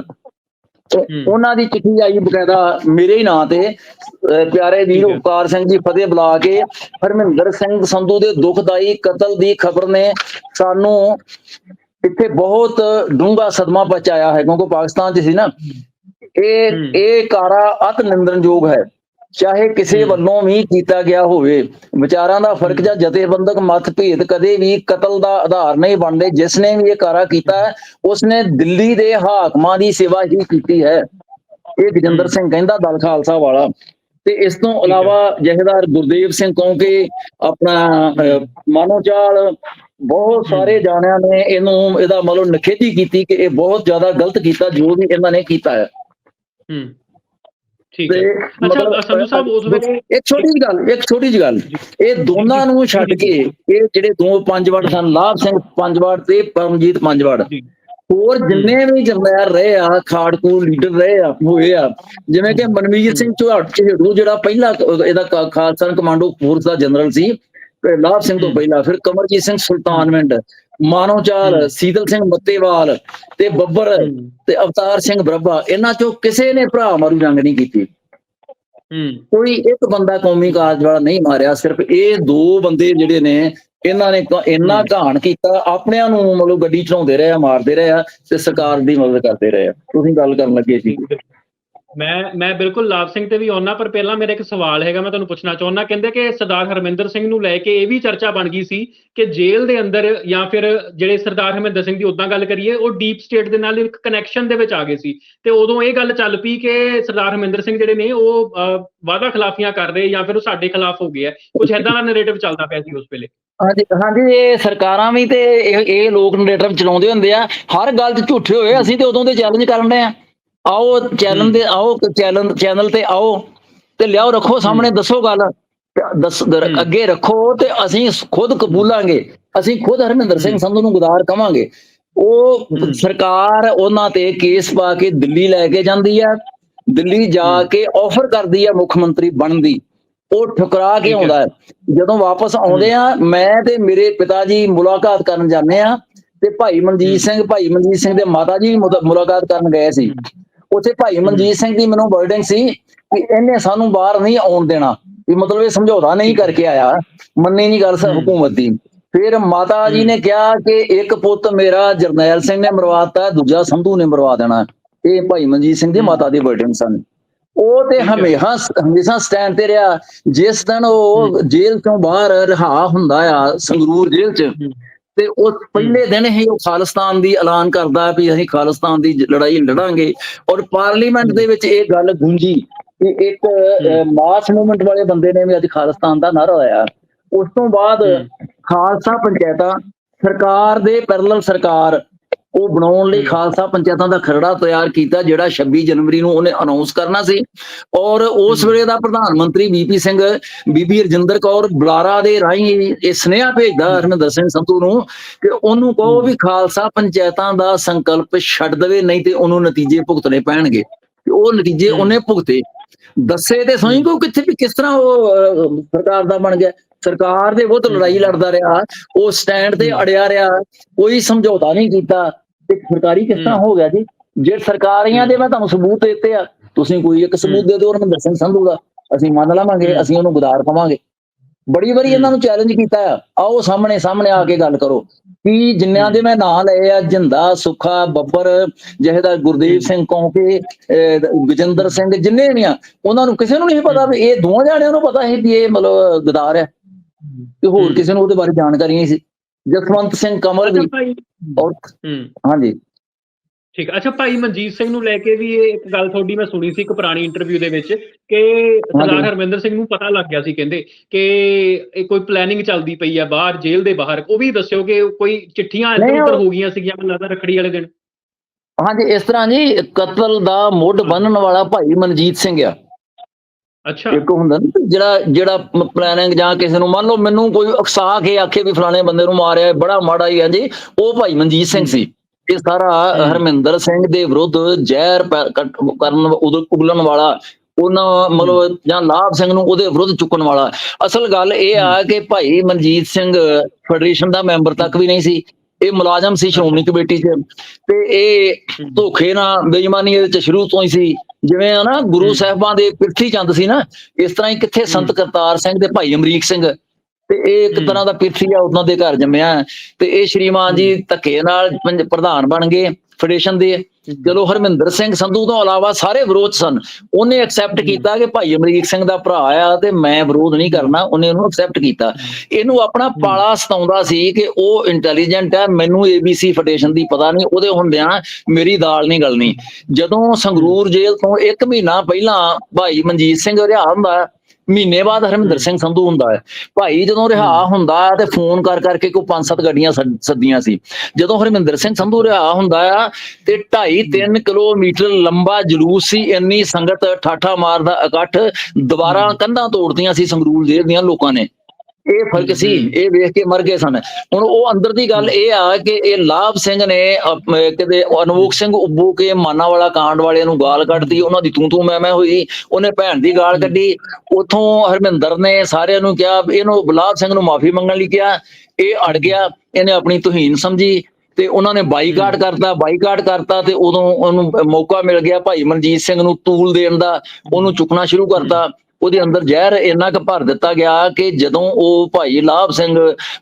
ਉਹਨਾਂ ਦੀ ਚਿੱਠੀ ਆਈ ਬਕਾਇਦਾ ਮੇਰੇ ਹੀ ਨਾਂ ਤੇ ਪਿਆਰੇ ਵੀਰ। ਉਪਕਾਰ ਸਿੰਘ ਜੀ ਫਤਿਹ ਬੁਲਾ ਕੇ ਹਰਮਿੰਦਰ ਸਿੰਘ ਸੰਧੂ ਦੇ ਦੁਖਦਾਈ ਕਤਲ ਦੀ ਖਬਰ ਨੇ ਸਾਨੂੰ ਇੱਥੇ ਬਹੁਤ ਡੂੰਘਾ ਸਦਮਾ ਪਹੁੰਚਾਇਆ ਹੈ ਕਿਉਂਕਿ ਪਾਕਿਸਤਾਨ 'ਚ ਸੀ ਨਾ ਇਹ। ਇਹ ਕਾਰਾ ਅਤ ਨਿੰਦਣਯੋਗ ਹੈ ਚਾਹੇ ਕਿਸੇ। ਵੱਲੋਂ ਵੀ ਕੀਤਾ ਗਿਆ ਹੋਵੇ ਵਿਚਾਰਾਂ ਦਾ ਫ਼ਰਕ ਜਾਂ ਜਥੇਬੰਦਕ ਮਤਭੇਦ ਕਦੇ ਵੀ ਕਤਲ ਦਾ ਆਧਾਰ ਨਹੀਂ ਬਣਦੇ। ਜਿਸ ਨੇ ਵੀ ਇਹ ਕਾਰਾ ਕੀਤਾ ਉਸਨੇ ਦਿੱਲੀ ਦੇ ਹਾਕਮਾਂ ਦੀ ਸੇਵਾ ਹੀ ਕੀਤੀ ਹੈ। ਇਹ ਗਜਿੰਦਰ। ਸਿੰਘ ਕਹਿੰਦਾ ਦਲ ਖਾਲਸਾ ਵਾਲਾ। ਤੇ ਇਸ ਤੋਂ ਇਲਾਵਾ ਜਹੇਦਾਰ ਗੁਰਦੇਵ ਸਿੰਘ ਕੌਂਕੇ ਆਪਣਾ ਅਹ, ਮਾਨੋ ਚਾਲ ਬਹੁਤ ਸਾਰੇ ਜਾਣਿਆਂ ਨੇ ਇਹਨੂੰ ਇਹਦਾ ਮਤਲਬ ਨਖੇਦੀ ਕੀਤੀ ਕਿ ਇਹ ਬਹੁਤ ਜ਼ਿਆਦਾ ਗਲਤ ਕੀਤਾ ਜੋ ਵੀ ਇਹਨਾਂ ਨੇ ਕੀਤਾ ਹੈ। ਹੂੰ। ਠੀਕ ਹੈ। ਅੱਛਾ ਸੰਧੂ ਸਾਹਿਬ ਉਸ ਵੇਲੇ ਇੱਕ ਛੋਟੀ ਜਿਹੀ ਗੱਲ ਇੱਕ ਛੋਟੀ ਜਿਹੀ ਗੱਲ। ਇਹ ਦੋਨਾਂ ਨੂੰ ਛੱਡ ਕੇ ਇਹ ਜਿਹੜੇ ਦੋ ਪੰਜਵੜ ਸਨ ਲਾਭ ਸਿੰਘ ਪੰਜਵੜ ਤੇ ਪਰਮਜੀਤ ਪੰਜਵੜ ਹੋਰ ਜਿੰਨੇ ਵੀ ਜਰਨੈਲ ਰਹੇ ਆ ਖਾੜਕੂ ਲੀਡਰ ਰਹੇ ਆ ਹੋਏ ਆ ਜਿਵੇਂ ਕਿ ਮਨਵੀਰ ਸਿੰਘ ਚੌਹਾਨ ਝੇੜੂ ਜਿਹੜਾ ਪਹਿਲਾ ਇਹਦਾ ਖਾਲਸਾ ਕਮਾਂਡੋ ਫੋਰਸ ਦਾ ਜਨਰਲ ਸੀ ਤੇ ਲਾਭ ਸਿੰਘ ਤੋਂ। ਪਹਿਲਾਂ ਫਿਰ ਕਮਰਜੀਤ ਸਿੰਘ ਸੁਲਤਾਨਵਿੰਡ। ਮਾਨੋ ਚਾਲ ਹੂੰ। ਸੀਤਲ ਸਿੰਘ ਮੱਤੇਵਾਲ ਤੇ ਬੱਬਰ ਤੇ ਅਵਤਾਰ ਸਿੰਘ ਬਰੱਬਾ ਇਹਨਾਂ ਚੋਂ ਕਿਸੇ ਨੇ ਭਰਾ ਮਾਰੂ ਜੰਗ ਨਹੀਂ ਕੀਤੀ। ਹੂੰ। ਕੋਈ ਇੱਕ ਬੰਦਾ ਕੌਮੀ ਕਾਰਜ ਵਾਲਾ ਨਹੀਂ ਮਾਰਿਆ ਸਿਰਫ ਇਹ ਦੋ ਬੰਦੇ ਜਿਹੜੇ ਨੇ ਇਹਨਾਂ ਨੇ ਇੰਨਾ। ਘਾਣ ਕੀਤਾ ਆਪਣਿਆਂ ਨੂੰ ਮਤਲਬ ਗੱਡੀ ਚਲਾਉਂਦੇ ਰਹੇ ਆ ਮਾਰਦੇ ਰਹੇ ਆ ਤੇ ਸਰਕਾਰ ਦੀ ਮਦਦ ਕਰਦੇ ਰਹੇ ਆ। ਤੁਸੀਂ ਗੱਲ ਕਰਨ ਲੱਗੇ ਸੀ। ਮੈਂ ਮੈਂ ਬਿਲਕੁਲ ਲਾਭ ਸਿੰਘ ਤੇ ਵੀ ਆਉਣਾ ਪਰ ਪਹਿਲਾਂ ਮੇਰਾ ਇੱਕ ਸਵਾਲ ਹੈਗਾ ਮੈਂ ਤੁਹਾਨੂੰ ਪੁੱਛਣਾ ਚਾਹੁੰਦਾ ਕਹਿੰਦੇ ਕਿ ਸਰਦਾਰ ਹਰਮਿੰਦਰ ਸਿੰਘ ਨੂੰ ਲੈ ਕੇ ਇਹ ਵੀ ਚਰਚਾ ਬਣ ਗਈ ਸੀ ਕਿ ਜੇਲ੍ਹ ਦੇ ਅੰਦਰ ਜਾਂ ਫਿਰ ਜਿਹੜੇ ਸਰਦਾਰ ਹਰਮਿੰਦਰ ਸਿੰਘ ਦੀ ਉਦਾਂ ਗੱਲ ਕਰੀਏ ਉਹ ਡੀਪ ਸਟੇਟ ਦੇ ਨਾਲ ਇੱਕ ਕਨੈਕਸ਼ਨ ਦੇ ਵਿੱਚ ਆ ਗਏ ਸੀ। ਤੇ ਉਦੋਂ ਇਹ ਗੱਲ ਚੱਲ ਪਈ ਕਿ ਸਰਦਾਰ ਹਰਮਿੰਦਰ ਸਿੰਘ ਜਿਹੜੇ ਨੇ ਉਹ ਅਹ, ਵਾਅਦਾ ਖਿਲਾਫੀਆਂ ਕਰ ਰਹੇ ਜਾਂ ਫਿਰ ਉਹ ਸਾਡੇ ਖਿਲਾਫ ਹੋ ਗਏ ਆ। ਕੁਝ ਐਦਾਂ ਦਾ ਨੈਰੇਟਿਵ ਚੱਲਦਾ ਪਿਆ ਸੀ ਉਸ ਵੇਲੇ। ਹਾਂਜੀ ਹਾਂਜੀ ਇਹ ਸਰਕਾਰਾਂ ਵੀ ਤੇ ਇਹ ਇਹ ਲੋਕ ਨਰੇਟਿਵ ਚਲਾਉਂਦੇ ਹੁੰਦੇ ਆ। ਹਰ ਗੱਲ 'ਚ ਝੂਠੇ ਹੋਏ ਅਸੀਂ ਤੇ ਉਦੋਂ ਦੇ ਚੈਲੰਜ ਕਰਨ ਰਹੇ ਆ। ਆਓ ਚੈਨਲ ਦੇ ਆਓ ਚੈਨਲ ਚੈਨਲ ਤੇ ਆਓ ਤੇ ਲਿਆਓ ਰੱਖੋ ਸਾਹਮਣੇ ਦੱਸੋ ਗੱਲ ਦੱਸ ਹੂੰ। ਅੱਗੇ ਰੱਖੋ ਤੇ ਅਸੀਂ ਖੁਦ ਕਬੂਲਾਂਗੇ ਅਸੀਂ ਖੁਦ ਹਰਮਿੰਦਰ ਸਿੰਘ ਹੂੰ। ਸੰਧੂ ਨੂੰ ਗੁਦਾਰ ਕਵਾਂਗੇ ਉਹ ਹੂੰ। ਸਰਕਾਰ ਉਹਨਾਂ ਤੇ ਕੇਸ ਪਾ ਕੇ ਦਿੱਲੀ ਲੈ ਕੇ ਜਾਂਦੀ ਆ ਦਿੱਲੀ ਜਾ ਹੂੰ। ਕੇ ਆਫਰ ਕਰਦੀ ਆ ਮੁੱਖ ਮੰਤਰੀ ਬਣਨ ਦੀ ਉਹ ਠੁਕਰਾ ਕੇ ਹੈ। ਆਉਂਦਾ ਹੈ ਜਦੋਂ ਵਾਪਸ ਆਉਂਦੇ ਆ ਮੈਂ ਤੇ ਮੇਰੇ ਪਿਤਾ ਜੀ ਮੁਲਾਕਾਤ ਕਰਨ ਜਾਂਦੇ ਆ ਤੇ ਭਾਈ ਹੂੰ। ਮਨਜੀਤ ਸਿੰਘ ਭਾਈ ਮਨਜੀਤ ਸਿੰਘ ਦੇ ਮਾਤਾ ਜੀ ਮੁਲਾਕਾਤ ਕਰਨ ਗਏ ਸੀ ਉੱਥੇ ਭਾਈ ਮਨਜੀਤ ਸਿੰਘ ਦੀ ਮੈਨੂੰ ਵਰਡਿੰਗ ਸੀ ਕਿ ਇਹਨੇ ਸਾਨੂੰ ਬਾਹਰ ਨਹੀਂ ਆਉਣ ਦੇਣਾ ਵੀ ਮਤਲਬ ਇਹ ਸਮਝੌਤਾ ਨਹੀਂ ਕਰਕੇ ਆਇਆ ਮੰਨੀ ਨਹੀਂ ਗੱਲ ਸਰ। ਹਕੂਮਤ ਦੀ ਫਿਰ ਮਾਤਾ ਜੀ। ਨੇ ਕਿਹਾ ਕਿ ਇੱਕ ਪੁੱਤ ਮੇਰਾ ਜਰਨੈਲ ਸਿੰਘ ਨੇ ਮਰਵਾਤਾ ਦੂਜਾ ਸੰਧੂ ਨੇ ਮਰਵਾ ਦੇਣਾ ਇਹ ਭਾਈ ਮਨਜੀਤ ਸਿੰਘ ਦੀ। ਮਾਤਾ ਦੀ ਵਰਡਿੰਗ ਸਨ ਉਹ ਤੇ। ਹਮੇਸ਼ਾ ਹਮੇਸ਼ਾ ਸਟੈਂਡ ਤੇ ਰਿਹਾ ਜਿਸ ਦਿਨ ਉਹ ਜੇਲ੍ਹ ਤੋਂ ਬਾਹਰ ਰਿਹਾ ਹੁੰਦਾ ਆ ਸੰਗਰੂਰ ਜੇਲ੍ਹ 'ਚ। ਤੇ ਉਹ ਪਹਿਲੇ ਦਿਨ ਹੀ ਉਹ ਖਾਲਿਸਤਾਨ ਦੀ ਐਲਾਨ ਕਰਦਾ ਵੀ ਅਸੀਂ ਖਾਲਿਸਤਾਨ ਦੀ ਲੜਾਈ ਲੜਾਂਗੇ ਔਰ ਪਾਰਲੀਮੈਂਟ ਦੇ ਵਿੱਚ ਇਹ ਗੱਲ ਗੂੰਜੀ ਕਿ ਇੱਕ ਮਾਸ ਮੂਵਮੈਂਟ ਵਾਲੇ ਬੰਦੇ ਨੇ ਵੀ ਅੱਜ ਖਾਲਿਸਤਾਨ ਦਾ ਨਾਰਾ ਲਾਇਆ ਉਸ ਤੋਂ ਬਾਅਦ। ਖਾਲਸਾ ਪੰਚਾਇਤਾਂ ਸਰਕਾਰ ਦੇ ਪੈਰਲਲ ਸਰਕਾਰ ਉਹ ਬਣਾਉਣ ਲਈ। ਖਾਲਸਾ ਪੰਚਾਇਤਾਂ ਦਾ ਖਰੜਾ ਤਿਆਰ ਕੀਤਾ ਜਿਹੜਾ 26 ਜਨਵਰੀ ਨੂੰ ਉਹਨੇ ਅਨਾਉਂਸ ਕਰਨਾ ਸੀ ਔਰ ਉਸ। ਵੇਲੇ ਦਾ ਪ੍ਰਧਾਨ ਮੰਤਰੀ ਬੀਪੀ ਸਿੰਘ ਬੀਬੀ ਰਜਿੰਦਰ ਕੌਰ ਬੁਲਾਰਾ ਦੇ ਰਾਹੀਂ ਇਹ ਸੁਨੇਹਾ ਭੇਜਦਾ ਹਰਮਿੰਦਰ ਸਿੰਘ ਸੰਧੂ ਨੂੰ ਕਿ ਉਹਨੂੰ ਕਹੋ। ਵੀ ਖਾਲਸਾ ਪੰਚਾਇਤਾਂ ਦਾ ਸੰਕਲਪ ਛੱਡ ਦੇਵੇ ਨਹੀਂ ਤੇ ਉਹਨੂੰ ਨਤੀਜੇ ਭੁਗਤਣੇ ਪੈਣਗੇ ਤੇ ਉਹ ਨਤੀਜੇ। ਉਹਨੇ ਭੁਗਤੇ ਦੱਸੇ ਤੇ ਸਹੀ ਕੋ ਕਿੱਥੇ ਵੀ ਕਿਸ ਤਰ੍ਹਾਂ ਉਹ ਸਰਕਾਰ ਦਾ ਬਣ ਗਿਆ ਸਰਕਾਰ ਦੇ ਬਹੁਤ ਲੜਾਈ ਲੜਦਾ ਰਿਹਾ ਉਹ ਸਟੈਂਡ ਤੇ ਹੂੰ। ਅੜਿਆ ਰਿਹਾ ਕੋਈ ਸਮਝੌਤਾ ਨਹੀਂ ਕੀਤਾ। ਤੇ ਸਰਕਾਰੀ ਕਿਸ ਤਰ੍ਹਾਂ ਹੂੰ। ਹੋ ਗਿਆ ਜੀ? ਜੇ ਸਰਕਾਰੀਆਂ ਦੇ ਮੈਂ ਤੁਹਾਨੂੰ ਸਬੂਤ ਦਿੱਤੇ ਆ ਤੁਸੀਂ ਕੋਈ ਇੱਕ ਸਬੂਤ ਦੇ ਦਿਓ ਹਰਮਿੰਦਰ ਸਿੰਘ ਸੰਧੂ ਦਾ ਅਸੀਂ ਮੰਨ ਲਵਾਂਗੇ ਹੂੰ। ਅਸੀਂ ਉਹਨੂੰ ਗੁਦਾਰ ਕਵਾਂਗੇ ਬੜੀ ਵਾਰੀ ਇਹਨਾਂ ਨੂੰ ਚੈਲੰਜ ਕੀਤਾ ਆ। ਆਓ ਸਾਹਮਣੇ ਸਾਹਮਣੇ ਆ ਕੇ ਗੱਲ ਕਰੋ। ਕਿ ਜਿੰਨਿਆਂ ਦੇ ਮੈਂ ਨਾਂ ਲਏ ਆ ਜਿੰਦਾ ਸੁੱਖਾ ਬੱਬਰ ਜਿਹਦਾ ਗੁਰਦੇਵ ਸਿੰਘ ਕੌਂਕੇ ਗਜਿੰਦਰ ਸਿੰਘ ਜਿੰਨੇ ਵੀ ਆ ਉਹਨਾਂ ਨੂੰ ਕਿਸੇ ਨੂੰ ਨਹੀਂ ਪਤਾ ਵੀ ਇਹ ਦੋਵਾਂ ਜਾਣਿਆਂ ਨੂੰ ਪਤਾ ਸੀ ਵੀ ਇਹ ਮਤਲਬ ਗਦਾਰ ਹੈ ਤੇ ਹੋਰ। ਕਿਸੇ ਨੂੰ ਉਹਦੇ ਬਾਰੇ ਜਾਣਕਾਰੀ ਨਹੀਂ ਸੀ ਜਸਵੰਤ ਸਿੰਘ ਕਮਲ ਵੀ ਔਰ ਹੂੰ ਹਾਂਜੀ ਠੀਕ। ਅੱਛਾ ਭਾਈ ਮਨਜੀਤ ਸਿੰਘ ਨੂੰ ਲੈ ਕੇ ਵੀ ਇਹ ਇੱਕ ਗੱਲ ਤੁਹਾਡੀ ਮੈਂ ਸੁਣੀ ਸੀ ਇੱਕ ਪੁਰਾਣੀ ਇੰਟਰਵਿਊ ਦੇ ਵਿੱਚ ਕਿ ਸਰਦਾਰ। ਹਰਮਿੰਦਰ ਸਿੰਘ ਨੂੰ ਪਤਾ ਲੱਗ ਗਿਆ ਸੀ ਕਹਿੰਦੇ ਕਿ ਇਹ ਕੋਈ ਪਲੈਨਿੰਗ ਚੱਲਦੀ ਪਈ ਆ ਬਾਹਰ ਜੇਲ੍ਹ ਦੇ ਬਾਹਰ ਉਹ ਵੀ ਦੱਸਿਓ ਕਿ ਕੋਈ ਚਿੱਠੀਆਂ ਇੱਧਰ ਉੱਧਰ ਹੋ ਗਈਆਂ ਸੀਗੀਆਂ ਮੈਨੂੰ ਲੱਗਦਾ ਰੱਖੜੀ ਵਾਲੇ ਦਿਨ ਹਾਂਜੀ ਇਸ ਤਰ੍ਹਾਂ ਜੀ ਕਤਲ ਦਾ ਮੁੱਢ ਬੰਨਣ ਵਾਲਾ ਭਾਈ ਮਨਜੀਤ ਸਿੰਘ ਆ ਅੱਛਾ। ਇੱਕ ਹੁੰਦਾ ਨਾ ਜਿਹੜਾ ਜਿਹੜਾ ਪਲੈਨਿੰਗ ਜਾਂ ਕਿਸੇ ਨੂੰ ਮੰਨ ਲਓ ਮੈਨੂੰ ਕੋਈ ਉਕਸਾ ਕੇ ਆਖੇ ਵੀ ਫਲਾਣੇ ਬੰਦੇ ਨੂੰ ਮਾਰਿਆ ਹੈ, ਬੜਾ ਮਾੜਾ ਹੀ ਹੈ ਜੀ ਉਹ ਭਾਈ ਮਨਜੀਤ ਸਿੰਘ ਸੀ। ਇਹ ਸਾਰਾ। ਹਰਮਿੰਦਰ ਸਿੰਘ ਦੇ ਵਿਰੁੱਧ ਜ਼ਹਿਰ ਕਰਨ ਉਦੋਂ ਉਗਲਣ ਵਾਲਾ ਉਹਨਾਂ ਮਤਲਬ ਜਾਂ ਲਾਭ ਸਿੰਘ ਨੂੰ ਉਹਦੇ ਵਿਰੁੱਧ ਚੁੱਕਣ ਵਾਲਾ। ਅਸਲ ਗੱਲ ਇਹ ਆ ਕਿ ਭਾਈ ਮਨਜੀਤ ਸਿੰਘ ਫੈਡਰੇਸ਼ਨ ਦਾ ਮੈਂਬਰ ਤੱਕ ਵੀ ਨਹੀਂ ਸੀ। ਇਹ ਮੁਲਾਜ਼ਮ ਸੀ ਸ਼੍ਰੋਮਣੀ ਕਮੇਟੀ 'ਚ ਤੇ ਇਹ। ਧੋਖੇ ਨਾਲ ਬੇਈਮਾਨੀ ਇਹਦੇ 'ਚ ਸ਼ੁਰੂ ਤੋਂ ਹੀ ਸੀ ਜਿਵੇਂ ਆ ਨਾ ਗੁਰੂ। ਸਾਹਿਬਾਂ ਦੇ ਪਿਰਥੀ ਚੰਦ ਸੀ ਨਾ ਇਸ ਤਰ੍ਹਾਂ ਹੀ ਕਿੱਥੇ ਸੰਤ। ਕਰਤਾਰ ਸਿੰਘ ਤੇ ਭਾਈ ਅਮਰੀਕ ਸਿੰਘ ਤੇ ਇਹ ਇੱਕ। ਤਰ੍ਹਾਂ ਦਾ ਪਿਰਥੀ ਆ ਉਹਨਾਂ ਦੇ ਘਰ ਜੰਮਿਆ ਤੇ ਇਹ ਸ਼੍ਰੀਮਾਨ ਜੀ ਧੱਕੇ ਨਾਲ ਪ੍ਰਧਾਨ ਬਣ ਗਏ ਫੈਡਰੇਸ਼ਨ ਦੇ। ਚਲੋ ਹਰਮਿੰਦਰ ਸਿੰਘ ਸੰਧੂ ਤੋਂ ਇਲਾਵਾ ਸਾਰੇ ਵਿਰੋਧ ਸਨ ਉਹਨੇ ਐਕਸੈਪਟ। ਕੀਤਾ ਕਿ ਭਾਈ ਅਮਰੀਕ ਸਿੰਘ ਦਾ ਭਰਾ ਆ ਤੇ ਮੈਂ ਵਿਰੋਧ ਨਹੀਂ ਕਰਨਾ ਉਹਨੇ ਉਹਨੂੰ ਐਕਸੈਪਟ ਕੀਤਾ। ਇਹਨੂੰ ਆਪਣਾ ਪਾਲਾ ਸਤਾਉਂਦਾ ਸੀ ਕਿ ਉਹ ਇੰਟੈਲੀਜੈਂਟ ਹੈ ਮੈਨੂੰ ABC ਫੈਡਰੇਸ਼ਨ ਦੀ ਪਤਾ ਨਹੀਂ ਉਹਦੇ ਹੁੰਦਿਆਂ ਮੇਰੀ ਦਾਲ ਨਹੀਂ ਗਲਣੀ। ਜਦੋਂ ਸੰਗਰੂਰ ਜੇਲ੍ਹ ਤੋਂ 1 ਮਹੀਨਾ ਪਹਿਲਾਂ ਭਾਈ ਮਨਜੀਤ ਸਿੰਘ ਰਿਹਾ ਹੁੰਦਾ ਹੈ, ਮਹੀਨੇ ਬਾਅਦ ਹਰਮਿੰਦਰ ਸਿੰਘ ਸੰਧੂ ਹੁੰਦਾ ਹੈ। ਭਾਈ ਜਦੋਂ ਰਿਹਾ ਹੁੰਦਾ ਤੇ ਫੋਨ ਕਰ ਕਰਕੇ ਕੋਈ ਪੰਜ ਸੱਤ ਗੱਡੀਆਂ ਸੱਦ- ਸੱਦੀਆਂ ਸੀ। ਜਦੋਂ ਹਰਮਿੰਦਰ ਸਿੰਘ ਸੰਧੂ ਰਿਹਾ ਹੁੰਦਾ ਆ ਤੇ 2.5 3 ਕਿਲੋਮੀਟਰ ਲੰਬਾ ਜਲੂਸ ਸੀ ਇੰਨੀ ਸੰਗਤ ਠਾਠਾ ਮਾਰਦਾ ਇਕੱਠ ਦੁਬਾਰਾ ਕੰਧਾਂ ਤੋੜਦੀਆਂ ਸੀ ਸੰਗਰੂਰ ਜੇਲ੍ਹ ਦੀਆਂ ਲੋਕਾਂ ਨੇ। ਇਹ ਫ਼ਰਕ ਸੀ ਇਹ ਵੇਖ ਕੇ ਮਰ ਗਏ ਸਨ। ਹੁਣ ਉਹ ਅੰਦਰ ਦੀ ਗੱਲ ਇਹ ਆ ਕਿ ਇਹ ਲਾਭ ਸਿੰਘ ਨੇ ਕਿਤੇ ਅਨਮੋਖ ਸਿੰਘ ਉੱਬੂ ਕੇ ਮਾਨਾ ਵਾਲਾ ਕਾਂਡ ਵਾਲਿਆਂ ਨੂੰ ਗਾਲ ਕੱਢਦੀ ਉਹਨਾਂ ਦੀ ਤੂੰ ਤੂੰ ਮੈਂ ਮੈਂ ਹੋਈ। ਉਹਨੇ ਭੈਣ ਦੀ ਗਾਲ ਕੱਢੀ। ਉਥੋਂ ਹਰਮਿੰਦਰ ਨੇ ਸਾਰਿਆਂ ਨੂੰ ਕਿਹਾ ਇਹਨੂੰ ਲਾਭ ਸਿੰਘ ਨੂੰ ਮਾਫੀ ਮੰਗਣ ਲਈ ਕਿਹਾ। ਇਹ ਅੜ ਗਿਆ ਇਹਨੇ ਆਪਣੀ ਤੁਹੀਨ ਸਮਝੀ ਤੇ ਉਹਨਾਂ ਨੇ ਬਾਈਕਾਟ ਕਰਤਾ ਬਾਈਕਾਟ ਕਰਤਾ ਤੇ ਉਦੋਂ ਉਹਨੂੰ ਮੌਕਾ ਮਿਲ ਗਿਆ ਭਾਈ ਮਨਜੀਤ ਸਿੰਘ ਨੂੰ ਤੂਲ ਦੇਣ ਦਾ। ਉਹਨੂੰ ਚੁੱਕਣਾ ਸ਼ੁਰੂ ਕਰਤਾ। ਉਹਦੇ ਅੰਦਰ ਜ਼ਹਿਰ ਇੰਨਾ ਕੁ ਭਰ ਦਿੱਤਾ ਗਿਆ ਕਿ ਜਦੋਂ ਉਹ ਭਾਈ ਲਾਭ ਸਿੰਘ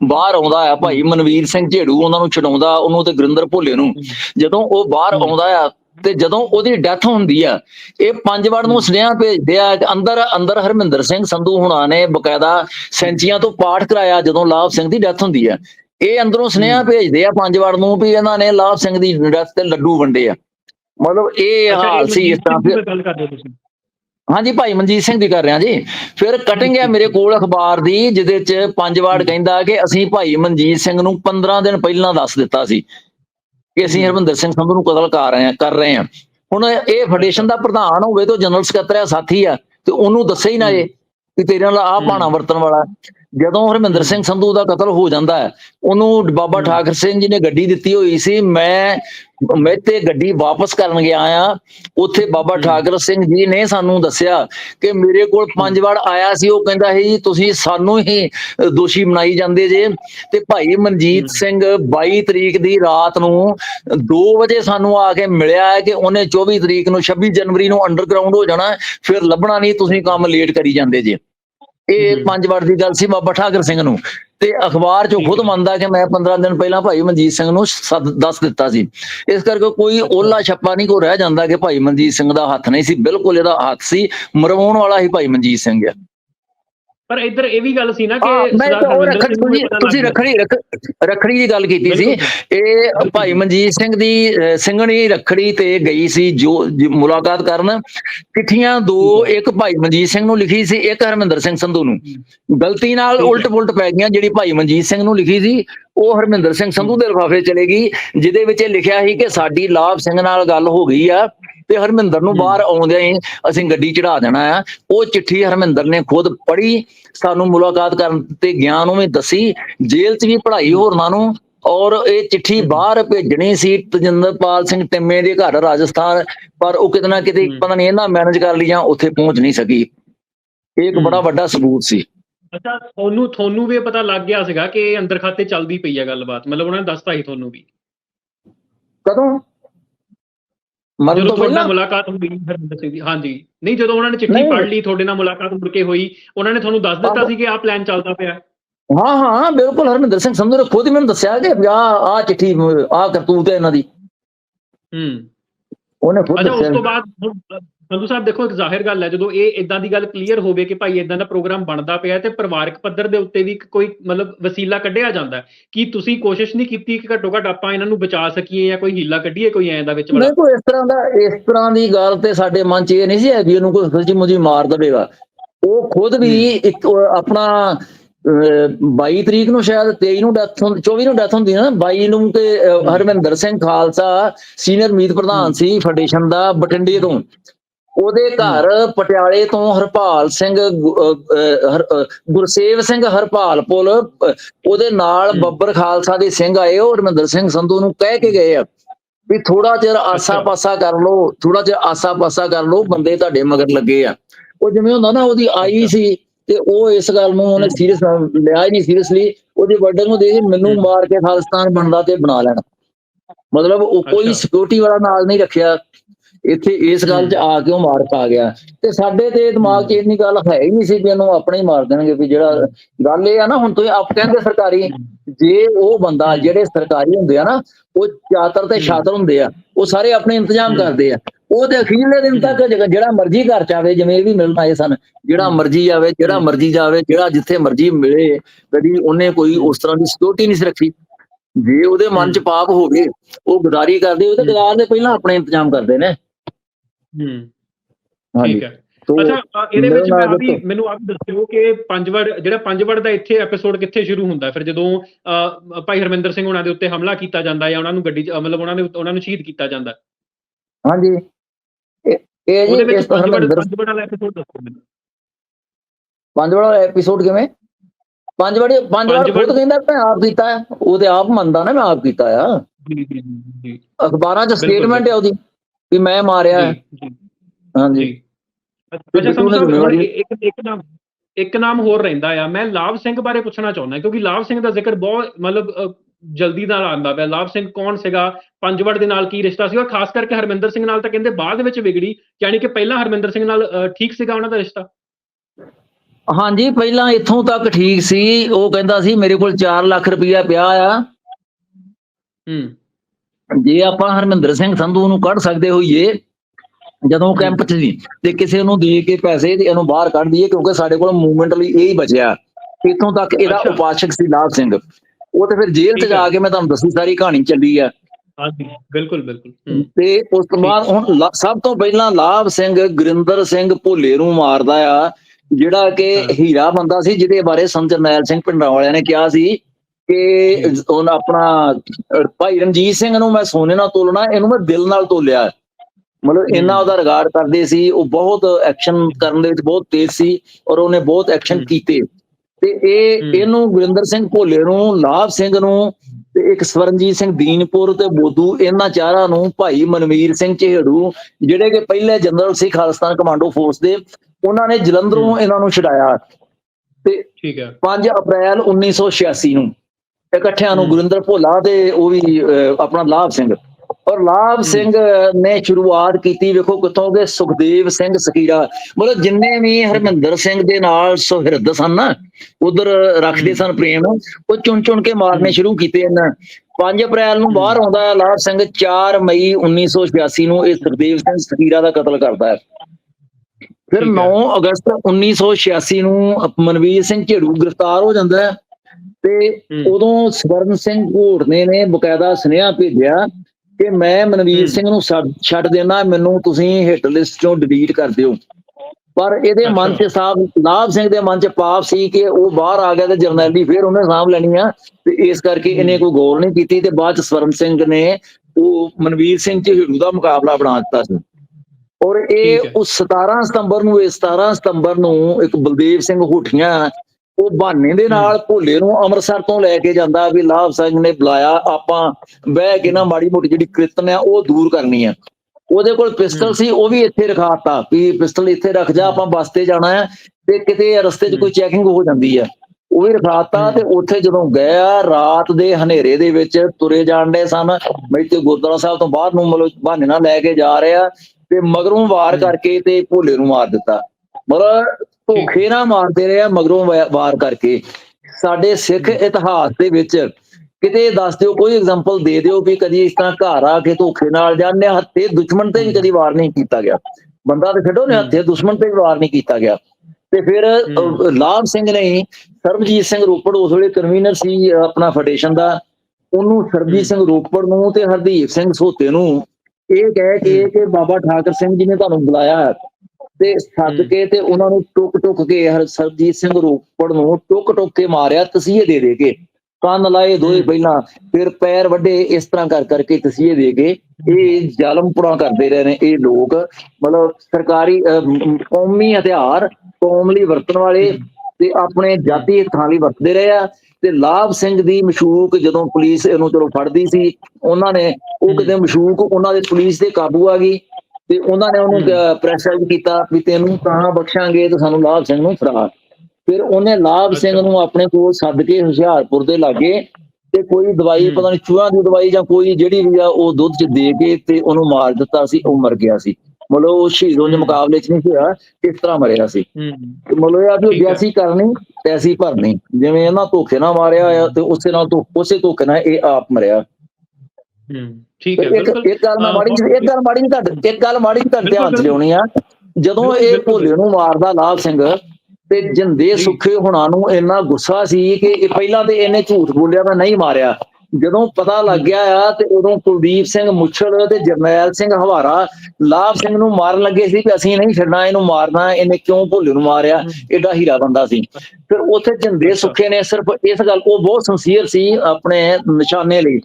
ਬਾਹਰ ਆਉਂਦਾ ਆ ਭਾਈ ਮਨਵੀਰ ਸਿੰਘ ਝੇੜੂ ਉਹਨਾਂ ਨੂੰ ਛਡਾਉਂਦਾ ਉਹਨੂੰ ਤੇ ਗੁਰਿੰਦਰ ਭੋਲੇ ਨੂੰ। ਜਦੋਂ ਉਹ ਬਾਹਰ ਆਉਂਦਾ ਆ ਤੇ ਜਦੋਂ ਉਹਦੀ ਡੈਥ ਹੁੰਦੀ ਆ ਇਹ ਪੰਜ ਵਾਰ ਨੂੰ ਸੁਨੇਹਾ ਭੇਜਦੇ ਆ ਅੰਦਰ ਅੰਦਰ ਹਰਮਿੰਦਰ ਸਿੰਘ ਸੰਧੂ ਹੁਣਾਂ ਨੇ ਬਕਾਇਦਾ ਸੈਂਚੀਆਂ ਤੋਂ ਪਾਠ ਕਰਾਇਆ ਜਦੋਂ ਲਾਭ ਸਿੰਘ ਦੀ ਡੈਥ ਹੁੰਦੀ ਆ। ਇਹ ਅੰਦਰੋਂ ਸੁਨੇਹਾ ਭੇਜਦੇ ਆ ਪੰਜ ਵਾਰ ਨੂੰ ਵੀ ਇਹਨਾਂ ਨੇ ਲਾਭ ਸਿੰਘ ਦੀ ਡੈਥ ਤੇ ਲੱਡੂ ਵੰਡੇ ਆ। ਮਤਲਬ ਇਹ ਹਾਲ ਸੀ ਇਸ ਤਰ੍ਹਾਂ ਫਿਰ ਗੱਲ ਕਰਦੇ ਤੁਸੀਂ? ਹਾਂਜੀ ਭਾਈ ਮਨਜੀਤ ਸਿੰਘ ਦੀ ਕਰ ਰਿਹਾ ਜੀ। ਫਿਰ ਕਟਿੰਗ ਹੈ ਮੇਰੇ ਕੋਲ ਅਖਬਾਰ ਦੀ ਜਿਹਦੇ ਚ ਪੰਜ ਵਾਰ ਕਹਿੰਦਾ ਕਿ ਅਸੀਂ ਭਾਈ ਮਨਜੀਤ ਸਿੰਘ ਨੂੰ 15 ਦਿਨ ਪਹਿਲਾਂ ਦੱਸ ਦਿੱਤਾ ਸੀ ਕਿ ਅਸੀਂ ਹਰਮਿੰਦਰ ਸਿੰਘ ਸੰਧੂ ਨੂੰ ਕਤਲ ਕਰ ਰਹੇ ਹਾਂ ਕਰ ਰਹੇ ਹਾਂ। ਹੁਣ ਇਹ ਫੈਡਰੇਸ਼ਨ ਦਾ ਪ੍ਰਧਾਨ ਹੋਵੇ ਤਾਂ ਜਨਰਲ ਸਕੱਤਰ ਆ ਸਾਥੀ ਆ ਤੇ ਉਹਨੂੰ ਦੱਸਿਆ ਹੀ ਨਾ ਇਹ ਕਿ ਤੇਰੇ ਨਾਲ ਆਹ ਭਾਣਾ ਵਰਤਣ ਵਾਲਾ। ਹੈ। ਜਦੋਂ ਹਰਮਿੰਦਰ ਸਿੰਘ ਸੰਧੂ ਦਾ ਕਤਲ ਹੋ ਜਾਂਦਾ ਹੈ ਉਹਨੂੰ ਬਾਬਾ। ਠਾਕਰ ਸਿੰਘ ਜੀ ਨੇ ਗੱਡੀ ਦਿੱਤੀ ਹੋਈ ਸੀ ਮੈਂ ਮੈਂ ਤੇ ਗੱਡੀ ਵਾਪਸ ਕਰਨ ਗਿਆ ਆ ਉੱਥੇ ਬਾਬਾ। ਠਾਕਰ ਸਿੰਘ ਜੀ ਨੇ ਸਾਨੂੰ ਦੱਸਿਆ ਕਿ ਮੇਰੇ ਕੋਲ ਪੰਜ ਵਾਰ ਆਇਆ ਸੀ ਉਹ ਕਹਿੰਦਾ ਸੀ ਜੀ ਤੁਸੀਂ ਸਾਨੂੰ ਹੀ ਦੋਸ਼ੀ ਬਣਾਈ ਜਾਂਦੇ ਜੇ ਤੇ ਭਾਈ ਮਨਜੀਤ। ਸਿੰਘ 22 ਤਰੀਕ ਦੀ ਰਾਤ ਨੂੰ 2 ਵਜੇ ਸਾਨੂੰ ਆ ਕੇ ਮਿਲਿਆ ਹੈ ਕਿ ਉਹਨੇ 24 ਤਰੀਕ ਨੂੰ 26 ਜਨਵਰੀ ਨੂੰ ਅੰਡਰਗਰਾਉਂਡ ਹੋ ਜਾਣਾ ਹੈ, ਫਿਰ ਲੱਭਣਾ ਨਹੀਂ ਤੁਸੀਂ ਕੰਮ ਲੇਟ ਕਰੀ ਜਾਂਦੇ ਜੇ ਇਹ। ਪੰਜ ਵਾਰ ਦੀ ਗੱਲ ਸੀ ਬਾਬਾ ਠਾਕਰ ਸਿੰਘ ਨੂੰ। ਤੇ ਅਖਬਾਰ ਚੋਂ ਖੁਦ। ਮੰਨਦਾ ਕਿ ਮੈਂ 15 ਦਿਨ ਪਹਿਲਾਂ ਭਾਈ ਮਨਜੀਤ ਸਿੰਘ ਨੂੰ ਦੱਸ ਦਿੱਤਾ ਸੀ। ਇਸ ਕਰਕੇ ਕੋਈ ਓਲਾ ਛੱਪਾ ਨਹੀਂ ਕੋ ਰਹਿ ਜਾਂਦਾ ਕਿ ਭਾਈ ਮਨਜੀਤ ਸਿੰਘ ਦਾ ਹੱਥ ਨਹੀਂ ਸੀ। ਬਿਲਕੁਲ ਇਹਦਾ ਹੱਥ ਸੀ। ਮਰਵਾਉਣ ਵਾਲਾ ਹੀ ਭਾਈ ਮਨਜੀਤ ਸਿੰਘ ਹੈ ਪਰ ਇੱਧਰ ਇਹ ਵੀ ਗੱਲ ਸੀ ਨਾ ਕਿ ਮੈਂ ਤਾਂ ਉਹ ਰੱਖੜੀ ਤੁਸੀਂ ਤੁਸੀਂ। ਰੱਖੜੀ ਰੱਖ- ਰੱਖੜੀ ਦੀ ਗੱਲ ਕੀਤੀ ਸੀ। ਇਹ ਭਾਈ ਮਨਜੀਤ ਸਿੰਘ ਦੀ ਸਿੰਘਣੀ ਰੱਖੜੀ ਤੇ ਗਈ ਸੀ ਜੋ ਮੁਲਾਕਾਤ ਕਰਨ। ਚਿੱਠੀਆਂ ਦੋ ਇੱਕ ਭਾਈ ਮਨਜੀਤ ਸਿੰਘ ਨੂੰ ਲਿਖੀ ਸੀ ਇੱਕ ਹਰਮਿੰਦਰ ਸਿੰਘ ਸੰਧੂ ਨੂੰ। ਗਲਤੀ ਨਾਲ। ਉਲਟ ਪੁਲਟ ਪੈ ਗਈਆਂ ਜਿਹੜੀ ਭਾਈ ਮਨਜੀਤ ਸਿੰਘ ਨੂੰ ਲਿਖੀ ਸੀ। ਉਹ ਹਰਮਿੰਦਰ ਸਿੰਘ ਸੰਧੂ ਦੇ ਲਿਫਾਫੇ ਚਲੇ ਗਈ ਜਿਹਦੇ ਵਿੱਚ ਇਹ ਲਿਖਿਆ ਸੀ ਕਿ ਸਾਡੀ ਲਾਭ ਸਿੰਘ ਨਾਲ ਗੱਲ ਹੋ ਗਈ ਆ। ਤੇ ਹਰਮਿੰਦਰ ਨੂੰ। ਬਾਹਰ ਆਉਂਦਿਆਂ ਹੀ ਅਸੀਂ ਗੱਡੀ ਚੜਾ ਦੇਣਾ ਆ ਉਹ ਚਿੱਠੀ ਹਰਮਿੰਦਰ ਨੇ ਖੁਦ ਪੜ੍ਹੀ ਸਾਨੂੰ ਮੁਲਾਕਾਤ ਕਰਨ ਤੇ ਗਿਆ ਨੂੰ ਵੀ ਦੱਸੀ ਜੇਲ੍ਹ 'ਚ ਵੀ ਪੜ੍ਹਾਈ ਹੋਰਨਾਂ ਨੂੰ ਔਰ ਇਹ ਚਿੱਠੀ। ਬਾਹਰ ਭੇਜਣੀ ਸੀ ਤਜਿੰਦਰਪਾਲ ਸਿੰਘ ਟਿੰਮੇ ਦੇ ਘਰ ਰਾਜਸਥਾਨ ਪਰ ਉਹ ਕਿਤੇ ਨਾ ਕਿਤੇ। ਪਤਾ ਨਹੀਂ ਇਹਨਾਂ ਮੈਨੇਜ ਕਰ ਲਿਆ ਉੱਥੇ ਪਹੁੰਚ ਨਹੀਂ ਸਕੀ ਇਹ ਇੱਕ। ਬੜਾ ਵੱਡਾ ਸਬੂਤ ਸੀ ਅੱਛਾ ਤੁਹਾਨੂੰ ਤੁਹਾਨੂੰ ਵੀ ਪਤਾ ਲੱਗ ਗਿਆ ਸੀਗਾ ਕਿ ਅੰਦਰ ਖਾਤੇ ਚੱਲਦੀ ਪਈ ਹੈ ਗੱਲਬਾਤ ਮਤਲਬ ਉਹਨਾਂ ਨੇ ਦੱਸਤਾ ਸੀ ਤੁਹਾਨੂੰ ਵੀ ਕਦੋਂ ਮਰਨ ਜਦੋਂ ਤੋਂ ਤੁਹਾਡੇ ਨਾਲ ਪਹਿਲਾਂ ਮੁਲਾਕਾਤ ਹੋਈ ਹਰਮਿੰਦਰ ਸਿੰਘ ਦੀ ਹਾਂਜੀ ਨਹੀਂ ਜਦੋਂ ਉਹਨਾਂ ਨੇ ਚਿੱਠੀ ਨਹੀਂ। ਪੜ੍ਹ ਲਈ ਤੁਹਾਡੇ ਨਾਲ ਮੁਲਾਕਾਤ ਮੁੜ ਕੇ ਹੋਈ ਉਹਨਾਂ ਨੇ ਤੁਹਾਨੂੰ ਦੱਸ ਦਿੱਤਾ। ਸੀ ਕਿ ਆਹ ਪਲਾਨ ਚੱਲਦਾ ਪਿਆ ਹਾਂ ਹਾਂ ਬਿਲਕੁਲ ਹਰਮਿੰਦਰ ਸਿੰਘ ਸੰਧੂ ਨੇ ਖੁਦ ਹੀ ਮੈਨੂੰ ਦੱਸਿਆ ਕਿ ਆ ਆ ਚਿੱਠੀ ਆ ਕਰਤੂਤ ਹੈ ਇਹਨਾਂ ਦੀ ਹੂੰ ਉਹਨੇ ਖੁਦ ਅੱਛਾ ਉਸ ਦੱਸਿਆ ਤੋਂ ਬਾਅਦ ਹੁਣ, ਸੰਧੂ ਸਾਹਿਬ ਦੇਖੋ ਇੱਕ ਜ਼ਾਹਿਰ ਗੱਲ ਹੈ ਜਦੋਂ ਇਹ ਇਦਾਂ ਦੀ ਗੱਲ ਕਲੀਅਰ ਹੋਵੇ ਕਿ ਭਾਈ ਇਦਾਂ ਦਾ ਪ੍ਰੋਗਰਾਮ ਬਣਦਾ ਪਿਆ ਤੇ ਪਰਿਵਾਰਕ ਪੱਧਰ ਦੇ ਉੱਤੇ ਵੀ ਕੋਈ ਮਤਲਬ ਵਸੀਲਾ ਕੱਢਿਆ ਜਾਂਦਾ। ਕੀ ਤੁਸੀਂ ਕੋਸ਼ਿਸ਼ ਨਹੀਂ ਕੀਤੀ ਕਿ ਘੱਟੋ ਘੱਟ ਆਪਾਂ ਇਹਨਾਂ ਨੂੰ ਬਚਾ ਸਕੀਏ ਜਾਂ ਕੋਈ ਹੀਲਾ ਕੱਢੀਏ ਕੋਈ ਐਂ ਦਾ ਵਿੱਚ ਵਾਲਾ ਨਹੀਂ ਕੋਈ ਇਸ ਤਰ੍ਹਾਂ ਦਾ ਇਸ ਤਰ੍ਹਾਂ ਦੀ ਗੱਲ ਤੇ ਸਾਡੇ ਮਨ 'ਚ ਇਹ ਨਹੀਂ ਸੀ ਹੈਗੀ ਉਹਨੂੰ ਕੋਈ ਸੱਚੀ ਮੁੱਚੀ ਮਾਰ ਦੇਵੇਗਾ ਉਹ ਖੁਦ ਵੀ ਇੱਕ ਆਪਣਾ ਅਹ, 22 ਤਰੀਕ ਨੂੰ ਸ਼ਾਇਦ 23 ਨੂੰ ਡੈਥ 24 ਨੂੰ ਡੈਥ ਹੁੰਦੀ ਹੈ ਨਾ 22 ਨੂੰ ਤੇ ਹਰਮਿੰਦਰ ਸਿੰਘ ਖਾਲਸਾ ਸੀਨੀਅਰ ਮੀਤ ਪ੍ਰਧਾਨ। ਸੀ ਫੈਡਰੇਸ਼ਨ ਦਾ ਬਟਿੰਡੇ ਤੋਂ ਉਹਦੇ ਘਰ ਪਟਿਆਲੇ ਤੋਂ ਹਰਪਾਲ ਸਿੰਘ ਗੁਰਸੇਵ ਸਿੰਘ ਹਰਪਾਲ ਪੁਲ ਉਹਦੇ ਨਾਲ। ਬੱਬਰ ਖਾਲਸਾ ਦੇ ਸਿੰਘ ਆਏ ਉਹ ਹਰਮਿੰਦਰ ਸਿੰਘ ਸੰਧੂ ਨੂੰ ਕਹਿ ਕੇ ਗਏ ਆ ਵੀ ਥੋੜਾ ਚਿਰ ਆਸਾ ਅੱਛਾ। ਪਾਸਾ ਕਰ ਲਓ ਥੋੜਾ ਜਿਹਾ ਆਸਾ ਪਾਸਾ ਕਰ ਲਓ ਬੰਦੇ ਤੁਹਾਡੇ ਮਗਰ ਲੱਗੇ ਆ ਉਹ ਜਿਵੇਂ ਹੁੰਦਾ ਨਾ ਉਹਦੀ ਆਈ ਸੀ ਤੇ ਉਹ ਇਸ ਗੱਲ ਨੂੰ ਉਹਨੇ। ਸੀਰੀਅਸ ਲਿਆ ਹੀ ਨਹੀਂ ਸੀਰੀਅਸਲੀ ਉਹਦੀ ਵੱਡੇ ਨੂੰ ਦੇ ਮੈਨੂੰ। ਮਾਰ ਕੇ ਖਾਲਿਸਤਾਨ ਬਣਦਾ ਤੇ ਬਣਾ ਲੈਣਾ ਮਤਲਬ ਉਹ ਕੋਈ। ਸਿਕਿਉਰਿਟੀ ਵਾਲਾ ਨਾਲ ਨਹੀਂ ਰੱਖਿਆ ਇੱਥੇ ਇਸ ਗੱਲ 'ਚ ਆ ਕੇ ਉਹ ਮਾਰ ਖਾ ਗਿਆ। ਤੇ ਸਾਡੇ ਤੇ ਦਿਮਾਗ 'ਚ ਇੰਨੀ ਗੱਲ ਹੈ ਹੀ ਨਹੀਂ ਸੀ ਵੀ ਇਹਨੂੰ ਆਪਣੇ ਹੀ ਮਾਰ ਦੇਣਗੇ ਵੀ ਜਿਹੜਾ ਗੱਲ ਇਹ ਆ ਨਾ, ਹੁਣ ਤੁਸੀਂ ਆਪ ਕਹਿੰਦੇ ਸਰਕਾਰੀ, ਜੇ ਉਹ ਬੰਦਾ, ਜਿਹੜੇ ਸਰਕਾਰੀ ਹੁੰਦੇ ਆ ਨਾ, ਉਹ ਚਾਤਰ ਤੇ ਛਾਤਰ ਹੁੰਦੇ ਆ, ਉਹ ਸਾਰੇ ਆਪਣੇ ਇੰਤਜ਼ਾਮ ਕਰਦੇ ਆ। ਉਹ ਤੇ ਅਖੀਰਲੇ ਦਿਨ ਤੱਕ ਜਿਹੜਾ ਮਰਜ਼ੀ ਘਰ ਚ ਆਵੇ, ਜਿਵੇਂ ਇਹ ਵੀ ਮਿਲਣ ਆਏ ਸਨ, ਜਿਹੜਾ ਮਰਜ਼ੀ ਆਵੇ, ਜਿਹੜਾ ਮਰਜ਼ੀ ਜਾਵੇ, ਜਿਹੜਾ ਜਿੱਥੇ ਮਰਜ਼ੀ ਮਿਲੇ, ਕਦੀ ਉਹਨੇ ਕੋਈ ਉਸ ਤਰ੍ਹਾਂ ਦੀ ਸਿਕਿਉਰਿਟੀ ਨਹੀਂ ਸੀ ਰੱਖੀ। ਜੇ ਉਹਦੇ ਮਨ ਚ ਹਮ। ਪਾਪ ਹੋਵੇ, ਉਹ ਗਦਾਰੀ ਕਰਦੇ ਉਹ ਤੇ ਗਦਾਰ ਦੇ ਪਹਿਲਾਂ ਆਪਣੇ ਇੰਤਜ਼ਾਮ ਕਰਦੇ ਨੇ। ਹੂੰ। ਠੀਕ ਅੱਛਾ ਅ, ਇਹਦੇ ਵਿੱਚ ਮੈਂ ਆ ਵੀ। ਮੈਨੂੰ ਆਪ ਦੱਸਿਓ ਕਿ ਪੰਜਵੜ ਜਿਹੜਾ ਪੰਜਵੜ ਦਾ ਇੱਥੇ ਐਪੀਸੋਡ ਕਿੱਥੇ ਸ਼ੁਰੂ ਹੁੰਦਾ? ਫਿਰ ਜਦੋਂ ਅ, ਭਾਈ ਹਰਮਿੰਦਰ ਸਿੰਘ ਉਹਨਾਂ ਦੇ ਉੱਤੇ ਹਮਲਾ ਕੀਤਾ ਜਾਂਦਾ ਜਾਂ ਉਹਨਾਂ ਨੂੰ ਗੱਡੀ 'ਚ ਅ, ਮਤਲਬ ਉਹਨਾਂ ਨੇ ਉਹਨਾਂ ਨੂੰ ਸ਼ਹੀਦ ਕੀਤਾ ਜਾਂਦਾ। ਹਾਂਜੀ। ਇਹ ਇਹ ਉਹਦੇ ਜੀ ਵਿੱਚ ਇਸ ਪੰਜਵੜ ਹਰਮਿੰਦਰ ਪੰਜਵੜ ਵਾਲਾ ਐਪੀਸੋਡ ਦੱਸੋ ਮੈਨੂੰ। ਪੰਜ ਵਾਲਾ ਐਪੀਸੋਡ ਕਿਵੇਂ? ਪੰਜ ਵਾਰੀ ਪੰਜ ਵਾਰ ਪੰਜ ਖੁਦ ਕਹਿੰਦਾ ਮੈਂ ਆਪ ਕੀਤਾ ਹੈ। ਉਹ ਤੇ ਆਪ ਮੰਨਦਾ ਨਾ ਮੈਂ ਆਪ ਕੀਤਾ ਆ। ਜੀ ਜੀ ਜੀ ਅਖਬਾਰਾਂ 'ਚ ਬਿਲਕੁਲ, ਸਟੇਟਮੈਂਟ ਹੈ ਉਹਦੀ। ਵੀ ਮੈਂ ਮਾਰਿਆ ਹੈ। ਜੀ ਹਾਂਜੀ। ਅੱਛਾ ਸਾਹਿਬ ਹੁਣ ਜ਼ਿੰਮੇਵਾਰੀ- ਇੱਕ ਇੱਕ ਨਾਮ ਇੱਕ ਨਾਮ ਹੋਰ ਰਹਿੰਦਾ ਆ। ਮੈਂ ਲਾਭ ਸਿੰਘ ਬਾਰੇ ਪੁੱਛਣਾ ਚਾਹੁੰਦਾ ਕਿਉਂਕਿ ਲਾਭ ਸਿੰਘ ਦਾ ਜ਼ਿਕਰ ਬਹੁਤ ਮਤਲਬ ਅ, ਜਲਦੀ ਨਾਲ ਆਉਂਦਾ ਪਿਆ। ਲਾਭ ਸਿੰਘ ਕੌਣ ਸੀਗਾ? ਪੰਜਵੜ ਦੇ ਨਾਲ ਕੀ ਰਿਸ਼ਤਾ ਸੀਗਾ? ਖਾਸ ਕਰਕੇ ਹਰਮਿੰਦਰ ਸਿੰਘ ਨਾਲ ਤਾਂ ਕਹਿੰਦੇ ਬਾਅਦ ਵਿੱਚ ਵਿਗੜੀ ਯਾਨੀ ਕਿ ਪਹਿਲਾਂ ਹਰਮਿੰਦਰ ਸਿੰਘ ਨਾਲ ਅ, ਠੀਕ ਸੀਗਾ ਉਹਨਾਂ ਦਾ ਰਿਸ਼ਤਾ? ਹਾਂਜੀ ਪਹਿਲਾਂ ਇੱਥੋਂ ਤੱਕ ਠੀਕ ਸੀ। ਉਹ ਕਹਿੰਦਾ ਸੀ ਮੇਰੇ ਕੋਲ 4 ਲੱਖ ਰੁਪਇਆ ਪਿਆ ਆ। ਹੂੰ। ਜੇ ਆਪਾਂ ਹਰਮਿੰਦਰ ਸਿੰਘ ਸੰਧੂ ਨੂੰ ਕੱਢ ਸਕਦੇ ਹੋਈਏ ਜਦੋਂ ਕੈਂਪ 'ਚ ਸੀ ਤੇ ਕਿਸੇ ਨੂੰ ਦੇ ਕੇ ਪੈਸੇ ਤੇ ਇਹਨੂੰ ਬਾਹਰ ਕੱਢ ਦਈਏ ਕਿਉਂਕਿ ਸਾਡੇ ਕੋਲ ਮੂਵਮੈਂਟ ਲਈ ਇਹ ਹੀ ਬਚਿਆ ਇੱਥੋਂ ਤੱਕ ਇਹਦਾ। ਉਪਾਸ਼ਕ ਸੀ ਲਾਭ ਸਿੰਘ ਉਹ ਤੇ ਫਿਰ ਜੇਲ੍ਹ 'ਚ। ਜਾ ਕੇ ਮੈਂ ਤੁਹਾਨੂੰ ਦੱਸੀ ਸਾਰੀ ਕਹਾਣੀ ਚੱਲੀ ਆ ਹਾਂਜੀ ਬਿਲਕੁਲ ਬਿਲਕੁਲ ਤੇ ਉਸ ਤੋਂ ਬਾਅਦ ਹੁਣ ਸਭ ਤੋਂ ਪਹਿਲਾਂ ਲਾਭ ਸਿੰਘ ਗੁਰਿੰਦਰ ਸਿੰਘ ਭੋਲੇ ਨੂੰ ਮਾਰਦਾ ਆ ਜਿਹੜਾ ਕਿ। ਹੀਰਾ ਬੰਦਾ ਸੀ ਜਿਹਦੇ ਬਾਰੇ ਸੰਤ ਜਰਨੈਲ ਸਿੰਘ ਪਿੰਡਾਂ ਵਾਲਿਆਂ ਨੇ ਕਿਹਾ ਸੀ ਕਿ ਉਹਨਾਂ ਆਪਣਾ ਭਾਈ ਰਣਜੀਤ ਸਿੰਘ ਨੂੰ ਮੈਂ ਸੋਨੇ ਨਾਲ ਤੋਲਣਾ ਇਹਨੂੰ ਮੈਂ ਦਿਲ ਨਾਲ ਤੋਲਿਆ ਮਤਲਬ ਇੰਨਾ ਹਮ। ਉਹਦਾ ਰਿਗਾਰਡ ਕਰਦੇ ਸੀ ਉਹ ਬਹੁਤ ਐਕਸ਼ਨ ਕਰਨ ਦੇ ਵਿੱਚ ਬਹੁਤ ਤੇਜ਼ ਸੀ ਔਰ ਉਹਨੇ ਬਹੁਤ ਐਕਸ਼ਨ। ਕੀਤੇ ਤੇ ਇਹ। ਇਹਨੂੰ ਗੁਰਿੰਦਰ ਸਿੰਘ ਭੋਲੇ ਨੂੰ ਲਾਭ ਸਿੰਘ ਨੂੰ ਤੇ ਇੱਕ ਸਵਰਨਜੀਤ ਸਿੰਘ ਦੀਨਪੁਰ ਤੇ ਬੋਦੂ ਇਹਨਾਂ ਚਾਰਾਂ ਨੂੰ ਭਾਈ ਮਨਵੀਰ ਸਿੰਘ ਝੇੜੂ ਜਿਹੜੇ ਕਿ ਪਹਿਲੇ ਜਨਰਲ ਸੀ ਖਾਲਿਸਤਾਨ ਕਮਾਂਡੋ ਫੋਰਸ ਦੇ ਉਹਨਾਂ ਨੇ ਜਲੰਧਰੋਂ। ਇਹਨਾਂ ਨੂੰ ਛਡਾਇਆ ਤੇ ਠੀਕ ਹੈ 5 ਅਪ੍ਰੈਲ 1986 ਨੂੰ ਇਕੱਠਿਆਂ ਨੂੰ। ਗੁਰਿੰਦਰ ਭੋਲਾ ਤੇ ਉਹ ਵੀ ਆਪਣਾ ਲਾਭ ਸਿੰਘ ਔਰ ਲਾਭ ਸਿੰਘ ਨੇ ਸ਼ੁਰੂਆਤ ਕੀਤੀ ਵੇਖੋ ਕਿੱਥੋਂ ਕਿ ਸੁਖਦੇਵ ਸਿੰਘ ਸਕੀਰਾ ਮਤਲਬ ਜਿੰਨੇ ਵੀ ਹਰਮਿੰਦਰ ਸਿੰਘ ਦੇ ਨਾਲ ਸੁਹਿਰਦ ਸਨ ਨਾ ਉਧਰ ਰੱਖਦੇ। ਸਨ ਪ੍ਰੇਮ ਉਹ ਚੁਣ ਚੁਣ ਕੇ ਮਾਰਨੇ। ਸ਼ੁਰੂ ਕੀਤੇ ਇਹਨਾਂ 5 ਅਪ੍ਰੈਲ ਨੂੰ ਬਾਹਰ ਆਉਂਦਾ ਹੈ ਲਾਭ ਸਿੰਘ 4 ਮਈ 1986 ਨੂੰ ਇਹ ਸੁਖਦੇਵ ਸਿੰਘ ਸਕੀਰਾ ਦਾ ਕਤਲ ਕਰਦਾ ਹੈ ਫਿਰ ਠੀਕ ਹੈ। 9 ਅਗਸਤ 1986 ਨੂੰ ਮਨਵੀਰ ਸਿੰਘ ਝੇੜੂ ਗ੍ਰਿਫਤਾਰ ਹੋ ਜਾਂਦਾ ਹੈ ਤੇ। ਉਦੋਂ ਸਵਰਨ ਸਿੰਘ ਘੋੜਨੇ ਨੇ ਬਕਾਇਦਾ ਸੁਨੇਹਾ ਭੇਜਿਆ ਕਿ ਮੈਂ ਮਨਵੀਰ। ਸਿੰਘ ਨੂੰ ਛੱਡ- ਦੇਣਾ ਮੈਨੂੰ ਤੁਸੀਂ ਹਿੱਟ ਲਿਸਟ ਚੋਂ ਡਿਲੀਟ ਕਰ ਦਿਓ ਪਰ ਇਹਦੇ ਮਨ 'ਚ ਸਾਬ ਲਾਭ ਸਿੰਘ ਦੇ ਮਨ 'ਚ ਪਾਪ ਸੀ ਕਿ ਉਹ ਬਾਹਰ ਆ ਗਿਆ ਤੇ ਜਰਨੈਲੀ ਫਿਰ ਉਹਨੇ ਸਾਂਭ ਲੈਣੀ ਆ ਤੇ ਇਸ ਕਰਕੇ ਇਹਨੇ ਕੋਈ ਗੌਰ ਨਹੀਂ ਕੀਤੀ ਤੇ ਬਾਅਦ 'ਚ ਸਵਰਨ ਸਿੰਘ ਨੇ ਉਹ ਮਨਵੀਰ ਸਿੰਘ ਝੇੜੂ ਦਾ ਮੁਕਾਬਲਾ ਬਣਾ ਦਿੱਤਾ ਸੀ ਔਰ ਇਹ। ਉਹ 17 ਸਤੰਬਰ ਨੂੰ ਇਹ 17 ਸਤੰਬਰ ਨੂੰ ਇੱਕ ਬਲਦੇਵ ਸਿੰਘ ਹੋਠੀਆਂ ਉਹ ਬਹਾਨੇ ਦੇ ਨਾਲ ਭੋਲੇ ਨੂੰ ਅੰਮ੍ਰਿਤਸਰ ਤੋਂ ਲੈ ਕੇ ਜਾਂਦਾ ਵੀ ਲਾਭ ਸਿੰਘ ਨੇ ਬੁਲਾਇਆ ਆਪਾਂ ਬਹਿ ਕੇ ਨਾ ਮਾੜੀ ਮੋਟੀ ਜਿਹੜੀ ਕ੍ਰਿਤਨ ਆ ਉਹ ਦੂਰ ਕਰਨੀ ਆ ਉਹਦੇ ਕੋਲ ਪਿਸਟਲ। ਸੀ ਉਹ ਵੀ ਇੱਥੇ ਰਖਾਤਾ ਵੀ ਪਿਸਟਲ ਇੱਥੇ ਰੱਖ ਜਾ ਆਪਾਂ ਬੱਸ ਤੇ ਜਾਣਾ ਹੈ ਤੇ ਕਿਤੇ ਰਸਤੇ 'ਚ ਕੋਈ ਚੈਕਿੰਗ ਹੋ ਜਾਂਦੀ ਆ ਉਹ ਵੀ ਰਖਾਤਾ। ਤੇ ਉੱਥੇ ਜਦੋਂ ਗਿਆ ਰਾਤ ਦੇ ਹਨੇਰੇ ਦੇ ਵਿੱਚ ਤੁਰੇ ਜਾਣਦੇ ਸਨ ਮੈਂ ਤੇ ਗੁਰਦੁਆਰਾ ਸਾਹਿਬ ਤੋਂ ਬਾਹਰ ਨੂੰ ਮਤਲਬ ਬਹਾਨੇ ਨਾਲ ਲੈ ਕੇ ਜਾ ਰਿਹਾ ਤੇ ਮਗਰੋਂ ਵਾਰ। ਕਰਕੇ ਤੇ ਭੋਲੇ ਨੂੰ ਮਾਰ ਦਿੱਤਾ ਮਤਲਬ ਧੋਖੇ ਨਾਲ ਮਾਰਦੇ ਰਹੇ ਆ ਮਗਰੋਂ ਵਾਰ ਕਰਕੇ ਸਾਡੇ ਸਿੱਖ ਇਤਿਹਾਸ ਦੇ ਵਿੱਚ ਕਿਤੇ ਦੱਸ ਦਿਓ ਕੋਈ ਐਗਜ਼ਾਮਪਲ ਦੇ ਦਿਓ ਵੀ ਕਦੀ ਇਸ ਤਰ੍ਹਾਂ ਘਰ ਆ ਕੇ ਧੋਖੇ ਨਾਲ ਜਾਂਦੇ ਹੱਥੇ ਦੁਸ਼ਮਣ ਤੇ ਵੀ ਕਦੀ ਵਾਰ ਨਹੀਂ ਕੀਤਾ ਗਿਆ ਬੰਦਾ ਤੇ ਛੱਡੋ ਨੇ। ਹੱਥੇ ਦੁਸ਼ਮਣ ਤੇ ਵੀ ਵਾਰ ਨਹੀਂ ਕੀਤਾ ਗਿਆ ਤੇ ਫਿਰ। ਲਾਭ ਸਿੰਘ ਨੇ ਸਰਬਜੀਤ ਸਿੰਘ ਰੋਪੜ ਉਸ ਵੇਲੇ ਕਨਵੀਨਰ ਸੀ ਆਪਣਾ ਫੈਡਰੇਸ਼ਨ ਦਾ ਉਹਨੂੰ ਸਰਬਜੀਤ ਸਿੰਘ ਰੋਪੜ ਨੂੰ ਤੇ ਹਰਦੀਪ ਸਿੰਘ ਸੋਤੇ ਨੂੰ ਇਹ ਕਹਿ ਕੇ। ਕਿ ਬਾਬਾ ਠਾਕਰ ਸਿੰਘ ਜੀ ਨੇ ਤੁਹਾਨੂੰ ਬੁਲਾਇਆ ਹੈ ਤੇ ਸੱਦ। ਕੇ ਤੇ ਉਹਨਾਂ ਨੂੰ ਟੁਕ ਟੁਕ ਕੇ ਹਰ ਸਰਬਜੀਤ ਸਿੰਘ ਰੋਪੜ ਨੂੰ ਟੁਕ ਟੁਕ ਕੇ ਮਾਰਿਆ ਤਸੀਹੇ ਦੇ ਦੇ ਕੇ। ਕੰਨ ਲਾਏ ਦੋਏ। ਪਹਿਲਾਂ ਫਿਰ ਪੈਰ ਵੱਡੇ ਇਸ ਤਰ੍ਹਾਂ ਕਰ ਕਰਕੇ ਤਸੀਹੇ ਦੇ ਕੇ ਇਹ ਜ਼ਾਲਮਪੁਰਾ ਕਰਦੇ ਰਹੇ ਨੇ ਇਹ ਲੋਕ। ਮਤਲਬ ਸਰਕਾਰੀ ਕੌਮੀ ਹਥਿਆਰ ਕੌਮ ਲਈ ਵਰਤਣ ਵਾਲੇ ਤੇ ਆਪਣੇ ਜਾਤੀ ਹਿੱਤਾਂ ਲਈ ਵਰਤਦੇ ਰਹੇ ਆ। ਤੇ ਲਾਭ ਸਿੰਘ ਦੀ ਮਸ਼ੂਕ ਜਦੋਂ ਪੁਲਿਸ ਇਹਨੂੰ ਚਲੋ ਫੜਦੀ ਸੀ ਉਹਨਾਂ ਨੇ ਉਹ ਕਿਤੇ ਮਸ਼ੂਕ ਉਹਨਾਂ ਦੇ ਪੁਲਿਸ ਦੇ ਕਾਬੂ ਆ ਗਈ। ਤੇ ਉਹਨਾਂ ਨੇ ਉਹਨੂੰ ਹਮ। ਪ੍ਰੈਸ਼ਰਾਈਜ਼ ਕੀਤਾ ਵੀ ਤੈਨੂੰ ਤਾਂ ਬਖਸ਼ਾਂਗੇ ਤੇ ਸਾਨੂੰ ਲਾਭ ਸਿੰਘ ਨੂੰ ਫੜਾ ਫਿਰ ਉਹਨੇ ਲਾਭ ਸਿੰਘ। ਨੂੰ ਆਪਣੇ ਕੋਲ ਸੱਦ ਕੇ ਹੁਸ਼ਿਆਰਪੁਰ ਦੇ ਲਾਗੇ ਤੇ ਕੋਈ ਦਵਾਈ। ਪਤਾ ਨਹੀਂ ਚੂਹਾਂ ਦੀ ਦਵਾਈ ਜਾਂ ਕੋਈ ਜਿਹੜੀ ਵੀ ਆ ਉਹ ਦੁੱਧ ਚ ਦੇ ਕੇ ਤੇ ਉਹਨੂੰ ਮਾਰ ਦਿੱਤਾ ਸੀ ਉਹ ਮਰ ਗਿਆ ਸੀ ਮਤਲਬ ਉਹ ਸ਼ਹੀਦੋਂ ਦੇ। ਮੁਕਾਬਲੇ ਚ ਨਹੀਂ ਹੋਇਆ ਇਸ ਤਰ੍ਹਾਂ ਮਰਿਆ ਸੀ ਤੇ ਮਤਲਬ ਇਹ ਆ ਵੀ। ਜੈਸੀ ਕਰਨੀ ਤੈਸੀ ਭਰਨੀ ਜਿਵੇਂ ਇਹਨਾਂ ਧੋਖੇ ਨਾਲ ਮਾਰਿਆ ਆ ਤੇ ਉਸੇ ਨਾਲ ਧੋ ਉਸੇ ਧੋਖੇ ਨਾਲ ਇਹ ਆਪ ਮਰਿਆ ਹੂੰ ਠੀਕ ਹੈ ਬਿਲਕੁਲ ਇੱਕ ਗੱਲ ਮੈਂ ਮਾੜੀ ਇੱਕ ਗੱਲ ਮਾੜੀ ਨਹੀਂ ਘੱਟ ਇੱਕ ਗੱਲ ਮਾੜੀ ਘੱਟ ਧਿਆਨ ਚ। ਲਿਆਉਣੀ ਆ ਜਦੋਂ ਇਹ। ਭੋਲੇ ਨੂੰ ਮਾਰਦਾ ਲਾਭ ਸਿੰਘ ਤੇ ਜਿੰਦੇ। ਸੁੱਖੇ ਹੁਣਾਂ ਨੂੰ ਇੰਨਾ ਗੁੱਸਾ ਸੀ ਕਿ ਇਹ ਪਹਿਲਾਂ ਤੇ ਇਹਨੇ ਝੂਠ ਬੋਲਿਆ ਮੈਂ ਨਹੀਂ ਮਾਰਿਆ ਜਦੋਂ ਪਤਾ ਲੱਗ ਗਿਆ ਆ ਤੇ ਉਦੋਂ ਕੁਲਦੀਪ ਸਿੰਘ ਮੁੱਛਲ ਤੇ ਜਰਨੈਲ ਸਿੰਘ ਹਵਾਰਾ ਲਾਭ ਸਿੰਘ ਨੂੰ ਮਾਰਨ ਲੱਗੇ ਸੀ ਕਿ ਅਸੀਂ ਨਹੀਂ ਛੱਡਣਾ ਇਹਨੂੰ ਮਾਰਨਾ ਇਹਨੇ ਕਿਉਂ ਭੋਲੇ ਨੂੰ ਮਾਰਿਆ ਐਡਾ ਹੀਰਾ ਬੰਦਾ ਸੀ ਫਿਰ ਉੱਥੇ ਜਿੰਦੇ। ਸੁੱਖੇ ਨੇ ਸਿਰਫ ਇਸ ਗੱਲ ਉਹ ਬਹੁਤ ਸਿੰਸੀਅਰ ਸੀ ਆਪਣੇ ਨਿਸ਼ਾਨੇ ਲਈ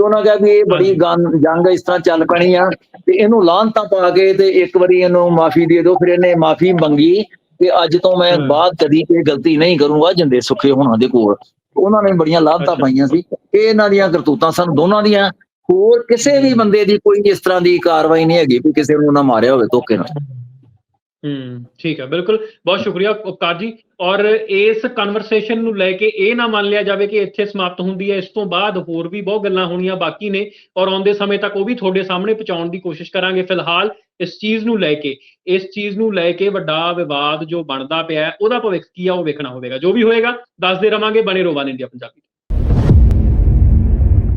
ਤੇ ਉਹਨਾਂ ਕਿਹਾ ਵੀ ਇਹ ਬੜੀ ਜੰਗ ਇਸ ਤਰ੍ਹਾਂ ਚੱਲ ਪੈਣੀ ਆ ਤੇ ਇਹਨੂੰ ਲਾਹਨਤਾਂ ਪਾ ਕੇ ਤੇ ਇੱਕ ਵਾਰੀ ਇਹਨੂੰ ਮਾਫੀ ਦੇ ਦਿਓ ਫਿਰ ਇਹਨੇ ਮਾਫੀ ਮੰਗੀ ਤੇ ਅੱਜ ਤੋਂ ਮੈਂ। ਬਾਅਦ ਕਦੀ ਇਹ ਗਲਤੀ ਨਹੀਂ ਕਰੂੰਗਾ ਜਿੰਦੇ ਸੁੱਖੇ ਹੋਣਾ ਦੇ ਕੋਲ। ਉਹਨਾਂ ਨੇ ਬੜੀਆਂ ਲਾਹਨਤਾਂ ਅੱਛਾ। ਪਾਈਆਂ ਸੀ। ਇਹ ਇਹਨਾਂ ਦੀਆਂ ਕਰਤੂਤਾਂ ਸਨ ਦੋਨਾਂ ਦੀਆਂ। ਹੋਰ ਕਿਸੇ ਵੀ ਬੰਦੇ ਦੀ ਕੋਈ ਇਸ ਤਰ੍ਹਾਂ ਦੀ ਕਾਰਵਾਈ ਨਹੀਂ ਹੈਗੀ ਵੀ ਕਿਸੇ ਨੂੰ ਉਹਨਾਂ ਮਾਰਿਆ ਹੋਵੇ ਧੋਖੇ ਨਾਲ। ਹੂੰ, ਠੀਕ ਹੈ, ਬਿਲਕੁਲ, ਬਹੁਤ ਸ਼ੁਕਰੀਆ ਉਪਕਾਰ ਜੀ। ਔਰ ਇਸ ਕਨਵਰਸੇਸ਼ਨ ਨੂੰ ਲੈ ਕੇ ਇਹ ਨਾ ਮੰਨ ਲਿਆ ਜਾਵੇ ਕਿ ਇੱਥੇ ਸਮਾਪਤ ਹੁੰਦੀ ਹੈ, ਇਸ ਤੋਂ ਬਾਅਦ ਹੋਰ ਵੀ ਬਹੁਤ ਗੱਲਾਂ ਹੋਣੀਆਂ ਬਾਕੀ ਨੇ, ਔਰ ਆਉਂਦੇ ਸਮੇਂ ਤੱਕ ਉਹ ਵੀ ਤੁਹਾਡੇ ਸਾਹਮਣੇ ਪਹੁੰਚਾਉਣ ਦੀ ਕੋਸ਼ਿਸ਼ ਕਰਾਂਗੇ। ਫਿਲਹਾਲ ਇਸ ਚੀਜ਼ ਨੂੰ ਲੈ ਕੇ, ਇਸ ਚੀਜ਼ ਨੂੰ ਲੈ ਕੇ ਵੱਡਾ ਵਿਵਾਦ ਜੋ ਬਣਦਾ ਪਿਆ ਉਹਦਾ ਭਵਿੱਖ ਕੀ ਆ ਉਹ ਵੇਖਣਾ ਹੋਵੇਗਾ, ਜੋ ਵੀ ਹੋਏਗਾ, ਦੱਸਦੇ ਰਵਾਂਗੇ, ਬਣੇ ਰਹੋ ਵਨ ਇੰਡੀਆ ਪੰਜਾਬੀ